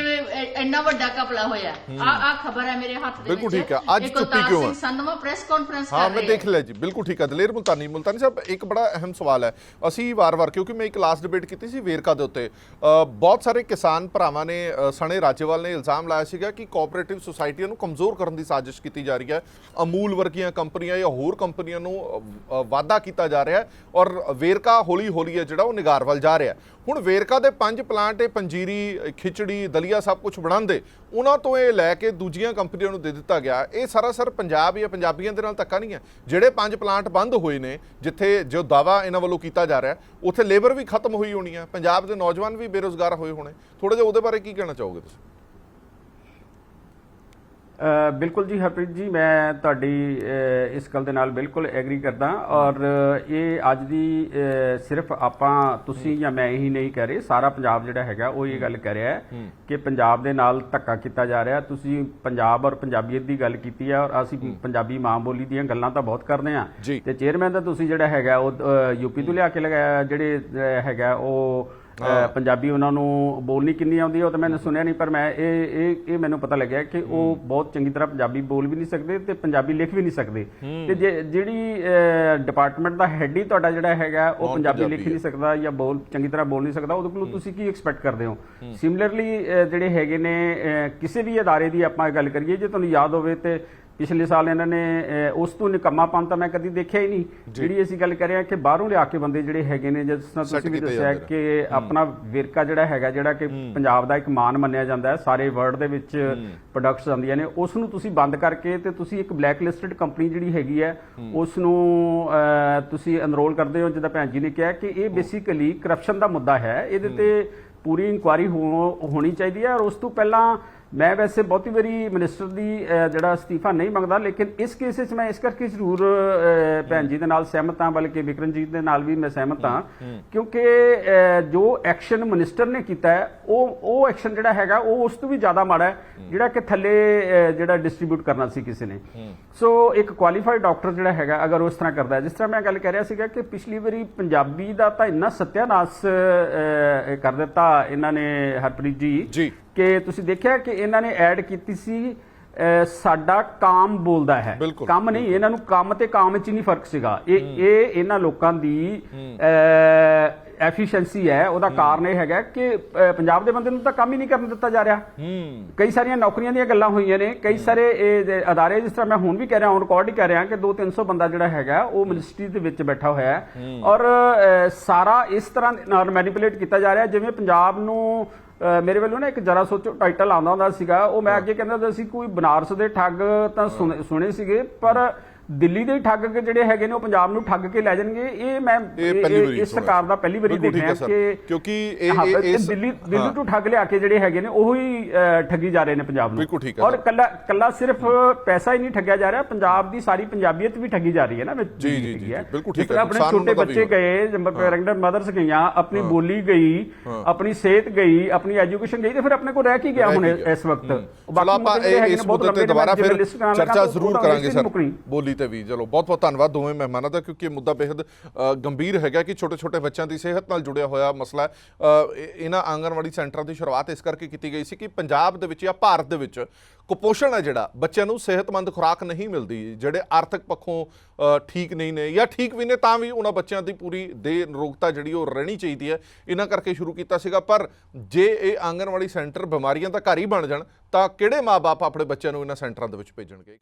ਇੰਨਾ ਵੱਡਾ ਕਪਲਾ ਹੋਇਆ। ਆ ਆ ਖਬਰ ਹੈ ਮੇਰੇ ਹੱਥ ਦੇ ਬਿਲਕੁਲ ਵਿੱਚ। ਠੀਕ ਹੈ। ਅੱਜ ਚੁੱਪੀ ਕਿਉਂ ਹੈ? ਸੰਧਵਾ ਪ੍ਰੈਸ ਕਾਨਫਰੰਸ ਹਾਂ ਕਰ ਮੈਂ ਰਹੇ ਦੇਖ ਲਿਆ ਜੀ। ਬਿਲਕੁਲ ਠੀਕ ਹੈ ਦਲੇਰ ਮੁਲਤਾਨੀ ਮੁਲਤਾਨੀ ਸਾਹਿਬ ਇੱਕ ਬੜਾ ਅਹਿਮ ਸਵਾਲ ਹੈ। ਅਸੀਂ ਵਾਰ-ਵਾਰ ਕਿਉਂਕਿ ਮੈਂ ਇੱਕ ਲਾਸਟ ਡਿਬੇਟ ਕੀਤੀ ਸੀ ਵੇਰਕਾ ਦੇ ਉੱਤੇ ਬਹੁਤ ਸਾਰੇ ਕਿਸਾਨ ਭਰਾਵਾਂ ਨੇ ਸਣੇ ਰਾਜੇਵਾਲ ਨੇ ਇਲਜ਼ਾਮ ਲਾਇਆ ਸੀਗਾ ਕਿ ਕੋਆਪਰੇਟਿਵ ਸੁਸਾਇਟੀਆਂ ਨੂੰ ਕਮਜ਼ੋਰ ਕਰਨ ਦੀ ਸਾਜ਼ਿਸ਼ ਕੀਤੀ ਕੀਤੀ ਜਾ ਰਹੀ ਹੈ। ਅਮੂਲ ਵਰਗੀਆਂ ਕੰਪਨੀਆਂ ਜਾਂ ਹੋਰ ਕੰਪਨੀਆਂ ਨੂੰ ਅ, ਵਾਅਦਾ ਕੀਤਾ ਜਾ ਰਿਹਾ ਹੈ ਔਰ ਵੇਰਕਾ ਹੌਲੀ-ਹੌਲੀ ਹੈ ਜਿਹੜਾ ਉਹ ਨਿਗਾਰ ਵੱਲ ਜਾ ਰਿਹਾ ਹੁਣ ਵੇਰਕਾ ਦੇ ਪੰਜ ਪਲਾਂਟ ਇਹ ਪੰਜੀਰੀ ਖਿਚੜੀ ਦਲੀਆ ਸਭ ਕੁਝ ਬਣਾਉਂਦੇ ਉਹਨਾਂ ਤੋਂ ਇਹ ਲੈ ਕੇ ਦੂਜੀਆਂ ਕੰਪਨੀਆਂ ਨੂੰ ਦੇ ਦਿੱਤਾ ਗਿਆ। ਇਹ ਸਾਰਾ ਸਰ ਪੰਜਾਬ ਜਾਂ ਪੰਜਾਬੀਆਂ ਦੇ ਨਾਲ ਧੱਕਾ ਨਹੀਂ ਹੈ। ਜਿਹੜੇ ਪੰਜ ਪਲਾਂਟ ਬੰਦ ਹੋਏ ਨੇ ਜਿੱਥੇ ਜੋ ਦਾਵਾ ਇਹਨਾਂ ਵੱਲੋਂ ਕੀਤਾ ਜਾ ਰਿਹਾ ਉੱਥੇ ਲੇਬਰ ਵੀ ਖਤਮ ਹੋਈ ਹੋਣੀ ਹੈ। ਪੰਜਾਬ ਦੇ ਨੌਜਵਾਨ ਵੀ ਬੇਰੋਜ਼ਗਾਰ ਹੋਏ ਹੋਣੇ। ਥੋੜਾ ਜਿਹਾ ਉਹਦੇ ਬਾਰੇ ਕੀ ਕਹਿਣਾ ਚਾਹੋਗੇ ਤੁਸੀਂ? ਬਿਲਕੁਲ ਜੀ ਹਰਪ੍ਰੀਤ ਜੀ ਮੈਂ ਤੁਹਾਡੀ ਇਸ ਗੱਲ ਦੇ ਨਾਲ ਬਿਲਕੁਲ ਐਗਰੀ ਕਰਦਾ। ਔਰ ਇਹ ਅੱਜ ਦੀ ਸਿਰਫ ਆਪਾਂ ਤੁਸੀਂ ਜਾਂ ਮੈਂ ਹੀ ਨਹੀਂ ਕਹਿ ਰਹੇ ਸਾਰਾ ਪੰਜਾਬ ਜਿਹੜਾ ਹੈਗਾ ਉਹ ਇਹ ਗੱਲ ਕਹਿ ਰਿਹਾ ਹੈ ਕਿ ਪੰਜਾਬ ਦੇ ਨਾਲ ਧੱਕਾ ਕੀਤਾ ਜਾ ਰਿਹਾ। ਤੁਸੀਂ ਪੰਜਾਬ ਔਰ ਪੰਜਾਬੀਅਤ ਦੀ ਗੱਲ ਕੀਤੀ ਹੈ ਔਰ ਅਸੀਂ ਪੰਜਾਬੀ ਮਾਂ ਬੋਲੀ ਦੀਆਂ ਗੱਲਾਂ ਤਾਂ ਬਹੁਤ ਕਰਦੇ ਆ। ਤੇ ਚੇਅਰਮੈਨ ਦਾ ਤੁਸੀਂ ਜਿਹੜਾ ਹੈਗਾ ਉਹ ਯੂਪੀ ਤੋਂ ਲਿਆ ਕੇ ਲਗਾਇਆ ਜਿਹੜੇ ਹੈਗਾ ਉਹ ਪੰਜਾਬੀ ਉਹਨਾਂ ਨੂੰ ਬੋਲਣੀ ਕਿੰਨੀ ਆਉਂਦੀ ਹੈ ਉਹ ਤਾਂ ਮੈंने ਸੁਣਿਆ ਨਹੀਂ ਪਰ ਮੈਂ ਇਹ ਇਹ ਇਹ ਮੈਨੂੰ ਪਤਾ ਲੱਗਿਆ ਕਿ ਉਹ ਬਹੁਤ ਚੰਗੀ ਤਰ੍ਹਾਂ ਪੰਜਾਬੀ ਬੋਲ ਵੀ ਨਹੀਂ ਸਕਦੇ ਤੇ ਪੰਜਾਬੀ ਲਿਖ ਵੀ ਨਹੀਂ ਸਕਦੇ। ਤੇ ਜੇ- ਜਿਹੜੀ ਡਿਪਾਰਟਮੈਂਟ ਦਾ ਹੈਡ ਹੀ ਤੁਹਾਡਾ ਜਿਹੜਾ ਹੈਗਾ ਉਹ ਪੰਜਾਬੀ ਲਿਖ ਨਹੀਂ ਸਕਦਾ ਜਾਂ ਬੋਲ ਚੰਗੀ ਤਰ੍ਹਾਂ ਬੋਲ ਨਹੀਂ ਸਕਦਾ ਉਹਦੇ ਕੋਲੋਂ ਤੁਸੀਂ ਕੀ ਐਕਸਪੈਕਟ ਕਰਦੇ ਹੋ? ਸਿਮਿਲਰਲੀ ਜਿਹੜੇ ਹੈਗੇ ਨੇ ਕਿਸੇ ਵੀ ਅਦਾਰੇ ਦੀ ਆਪਾਂ ਗੱਲ ਕਰੀਏ ਜੇ ਤੁਹਾਨੂੰ ਯਾਦ ਹੋਵੇ ਤੇ ਪਿਛਲੇ ਸਾਲ ਇਹਨਾਂ ਨੇ ਉਸ ਤੋਂ ਨਿਕੰਮਾਪਨ ਤਾਂ ਮੈਂ ਕਦੀ ਦੇਖਿਆ ਹੀ ਨਹੀਂ। ਜਿਹੜੀ ਅਸੀਂ ਗੱਲ ਕਰ ਰਹੇ ਹਾਂ ਕਿ ਬਾਹਰੋਂ ਲਿਆ ਕੇ ਬੰਦੇ ਜਿਹੜੇ ਹੈਗੇ ਨੇ ਜਿਸ ਤਰ੍ਹਾਂ ਤੁਸੀਂ ਵੀ ਦੱਸਿਆ। ਕਿ ਆਪਣਾ ਵਿਰਕਾ ਜਿਹੜਾ ਹੈਗਾ ਜਿਹੜਾ ਕਿ ਪੰਜਾਬ ਦਾ ਇੱਕ ਮਾਨ ਮੰਨਿਆ ਜਾਂਦਾ ਹੈ ਸਾਰੇ ਵਰਲਡ ਦੇ ਵਿੱਚ ਪ੍ਰੋਡਕਟਸ ਆਉਂਦੀਆਂ ਨੇ ਉਸ ਨੂੰ ਤੁਸੀਂ ਬੰਦ ਕਰਕੇ ਤੇ ਤੁਸੀਂ ਇੱਕ ਬਲੈਕ ਲਿਸਟਡ ਕੰਪਨੀ ਜਿਹੜੀ ਹੈਗੀ ਹੈ ਉਸ ਨੂੰ ਤੁਸੀਂ ਐਨਰੋਲ ਕਰਦੇ ਹੋ ਜਿੱਦਾਂ ਭੈਣ ਜੀ ਨੇ ਕਿਹਾ ਕਿ ਇਹ ਬੇਸਿਕਲੀ ਕਰਪਸ਼ਨ ਦਾ ਮੁੱਦਾ ਹੈ ਇਹਦੇ ਤੇ ਪੂਰੀ ਇਨਕੁਆਰੀ ਹੋਣੀ ਚਾਹੀਦੀ ਹੈ ਔਰ ਉਸ ਤੋਂ ਪਹਿਲਾਂ ਮੈਂ ਵੈਸੇ ਬਹੁਤੀ ਵਾਰੀ ਮਿਨਿਸਟਰ ਦੀ ਜਿਹੜਾ ਅਸਤੀਫਾ ਨਹੀਂ ਮੰਗਦਾ ਲੇਕਿਨ ਇਸ ਕੇਸ ਵਿੱਚ ਮੈਂ ਇਸ ਕਰਕੇ ਜ਼ਰੂਰ ਭੈਣ ਜੀ ਦੇ ਨਾਲ ਸਹਿਮਤ ਹਾਂ ਬਲਕਿ ਵਿਕਰਮਜੀਤ ਦੇ ਨਾਲ ਵੀ ਮੈਂ ਸਹਿਮਤ ਹਾਂ ਕਿਉਂਕਿ ਜੋ ਐਕਸ਼ਨ ਮਿਨਿਸਟਰ ਨੇ ਕੀਤਾ ਹੈ ਉਹ ਉਹ ਐਕਸ਼ਨ ਜਿਹੜਾ ਹੈਗਾ ਉਹ ਉਸ ਤੋਂ ਵੀ ਜ਼ਿਆਦਾ ਮਾੜਾ ਹੈ ਜਿਹੜਾ ਕਿ ਥੱਲੇ ਜਿਹੜਾ ਡਿਸਟ੍ਰੀਬਿਊਟ ਕਰਨਾ ਸੀ ਕਿਸੇ ਨੇ। ਸੋ ਇੱਕ ਕੁਆਲੀਫਾਈਡ ਡਾਕਟਰ ਜਿਹੜਾ ਹੈਗਾ ਅਗਰ ਉਸ ਤਰ੍ਹਾਂ ਕਰਦਾ ਜਿਸ ਤਰ੍ਹਾਂ ਮੈਂ ਗੱਲ ਕਰ ਰਿਹਾ ਸੀਗਾ ਕਿ ਪਿਛਲੀ ਵਾਰੀ ਪੰਜਾਬੀ ਦਾ ਤਾਂ ਇੰਨਾ ਸਤਿਆਨਾਸ਼ ਕਰ ਦਿੱਤਾ ਇਹਨਾਂ ਨੇ ਹਰਪ੍ਰੀਤ ਜੀ ਜੀ। ਕਿ ਤੁਸੀਂ ਦੇਖਿਆ ਕਿ ਇਹਨਾਂ ਨੇ ਐਡ ਕੀਤੀ ਸੀ ਸਾਡਾ ਕਾਮ ਬੋਲਦਾ ਹੈ। ਕੰਮ ਨਹੀਂ ਇਹਨਾਂ ਨੂੰ ਕੰਮ ਤੇ ਕਾਮ ਵਿੱਚ ਨਹੀਂ ਫ਼ਰਕ ਸੀਗਾ। ਇਹ ਇਹ ਇਹਨਾਂ ਲੋਕਾਂ ਦੀ ਐਫੀਸ਼ੀਐਂਸੀ ਹੈ। ਉਹਦਾ ਕਾਰਨ ਇਹ ਹੈਗਾ ਕਿ ਪੰਜਾਬ ਦੇ ਬੰਦੇ ਨੂੰ ਤਾਂ ਕੰਮ ਹੀ ਨਹੀਂ ਕਰਨ ਦਿੱਤਾ ਜਾ ਰਿਹਾ। ਕਈ ਸਾਰੀਆਂ ਨੌਕਰੀਆਂ ਦੀਆਂ ਗੱਲਾਂ ਹੋਈਆਂ ਨੇ। ਕਈ ਸਾਰੇ ਇਹ ਅਦਾਰੇ ਜਿਸ ਤਰ੍ਹਾਂ ਮੈਂ ਹੁਣ ਵੀ ਕਹਿ ਰਿਹਾ ਹਾਂ ਰਿਕਾਰਡ ਹੀ ਕਹਿ ਰਿਹਾ ਕਿ 2-300 ਬੰਦਾ ਜਿਹੜਾ ਹੈਗਾ ਉਹ ਮਿਨਿਸਟਰੀ ਦੇ ਵਿੱਚ ਬੈਠਾ ਹੋਇਆ ਹੈ। ਔਰ ਸਾਰਾ ਇਸ ਤਰ੍ਹਾਂ ਨਾਲ ਮੈਨੀਪੂਲੇਟ ਕੀਤਾ ਜਾ ਰਿਹਾ ਜਿਵੇਂ ਪੰਜਾਬ ਨੂੰ ਮੇਰੇ ਵੱਲੋਂ ਨਾ ਇੱਕ ਜਰਾ ਸੋਚੋ ਟਾਈਟਲ ਆਉਂਦਾ ਹੁੰਦਾ ਸੀਗਾ, ਉਹ ਮੈਂ ਅੱਗੇ ਕਹਿੰਦਾ ਹੁੰਦਾ ਸੀ, ਕੋਈ ਬਨਾਰਸ ਦੇ ਠੱਗ ਤਾਂ ਸੁਣੇ ਸੁਣੇ ਸੀਗੇ, ਪਰ ਦਿੱਲੀ ਦੇ ਠੱਗ ਕੇ ਜਿਹੜੇ ਹੈਗੇ ਨੇ ਉਹ ਪੰਜਾਬ ਨੂੰ ਠੱਗ ਕੇ ਲੈ ਜਾਣਗੇ ਇਹ ਮੈਂ ਇਸ ਸਰਕਾਰ ਦਾ ਪਹਿਲੀ ਵਾਰੀ ਦੇਖ ਰਿਹਾ ਹੈ। ਕਿ ਕਿਉਂਕਿ ਇਹ- ਹਾਂ, ਇਸ- ਦਿੱਲੀ ਦਿੱਲੀ ਹਾਂ। ਤੋਂ ਠੱਗ ਲਿਆ ਕੇ ਜਿਹੜੇ ਹੈਗੇ ਨੇ ਉਹੀ ਅਹ, ਠੱਗੀ ਜਾ ਰਹੇ ਨੇ ਪੰਜਾਬ ਨੂੰ ਹੈ ਔਰ। ਕੱਲਾ ਕੱਲਾ ਸਿਰਫ ਪੈਸਾ ਹੀ ਨਹੀਂ ਠੱਗਿਆ ਜਾ ਰਿਹਾ ਪੰਜਾਬ ਦੀ ਸਾਰੀ ਪੰਜਾਬੀਅਤ ਵੀ ਠੱਗੀ ਜਾ ਰਹੀ ਹੈ ਨਾ ਵਿੱਚ ਜੀ, ਜੀ, ਜੀ, ਹੈ। ਬਿਲਕੁਲ ਠੀਕ ਹੈ, ਆਪਣੇ ਛੋਟੇ ਬੱਚੇ ਗਏ ਪ੍ਰੈਗਨੈਂਟ ਮਦਰਸ ਗਈਆਂ ਆਪਣੀ ਬੋਲੀ ਗਈ ਆਪਣੀ ਸਿਹਤ ਗਈ ਆਪਣੀ ਐਜੂਕੇਸ਼ਨ ਗਈ ਤੇ ਫਿਰ ਆਪਣੇ ਕੋਲ ਰਹਿ ਕੀ ਗਿਆ ਹੁਣ। ਇਸ ਵਕਤ ਹੂੰ। ਬਾਕੀ ਇਸ ਮੁੱਦੇ ਤੇ ਦੁਬਾਰਾ ਫਿਰ ਚਰਚਾ ਜ਼ਰੂਰ ਕਰਾਂਗੇ ਸਰ। ਬੋਲੀ ਤੇ ਵੀ ਚਲੋ, ਬਹੁਤ ਬਹੁਤ ਧੰਨਵਾਦ ਦੋਵੇਂ ਮਹਿਮਾਨਾਂ ਦਾ, ਕਿਉਂਕਿ ਇਹ ਮੁੱਦਾ ਬੇहद ਗੰਭੀਰ ਹੈਗਾ ਕਿ ਛੋਟੇ ਛੋਟੇ ਬੱਚਿਆਂ ਦੀ ਸਿਹਤ ਨਾਲ ਜੁੜਿਆ ਹੋਇਆ ਮਸਲਾ ਇਹ- ਇਹਨਾਂ ਆਂਗਣਵਾੜੀ ਸੈਂਟਰਾਂ ਦੀ ਸ਼ੁਰੂਆਤ ਇਸ ਕਰਕੇ ਕੀਤੀ ਗਈ ਸੀ ਕਿ ਪੰਜਾਬ ਦੇ ਵਿੱਚ ਜਾਂ ਭਾਰਤ ਦੇ ਵਿੱਚ ਕੁਪੋਸ਼ਣ ਹੈ ਜਿਹੜਾ, ਬੱਚਿਆਂ ਨੂੰ ਸਿਹਤਮੰਦ ਖੁਰਾਕ ਨਹੀਂ ਮਿਲਦੀ, ਜਿਹੜੇ ਆਰਥਿਕ ਪੱਖੋਂ ਠੀਕ ਨਹੀਂ ਨੇ ਜਾਂ ਠੀਕ ਵੀ ਨੇ, ਤਾਂ ਵੀ ਉਹਨਾਂ ਬੱਚਿਆਂ ਦੀ ਪੂਰੀ ਦੇ ਨਿਰੋਗਤਾ ਜਿਹੜੀ ਉਹ ਰਹਿਣੀ ਚਾਹੀਦੀ ਹੈ। ਇਹਨਾਂ ਕਰਕੇ ਸ਼ੁਰੂ ਕੀਤਾ ਸੀਗਾ, ਪਰ ਜੇ ਇਹ ਆਂਗਣਵਾੜੀ ਸੈਂਟਰ ਬਿਮਾਰੀਆਂ ਦਾ ਘਰ ਹੀ ਬਣ ਜਾਣ, ਤਾਂ ਕਿਹੜੇ ਮਾਪੇ ਆਪਣੇ ਬੱਚਿਆਂ ਨੂੰ ਇਹਨਾਂ ਸੈਂਟਰਾਂ ਦੇ ਵਿੱਚ ਭੇਜਣਗੇ?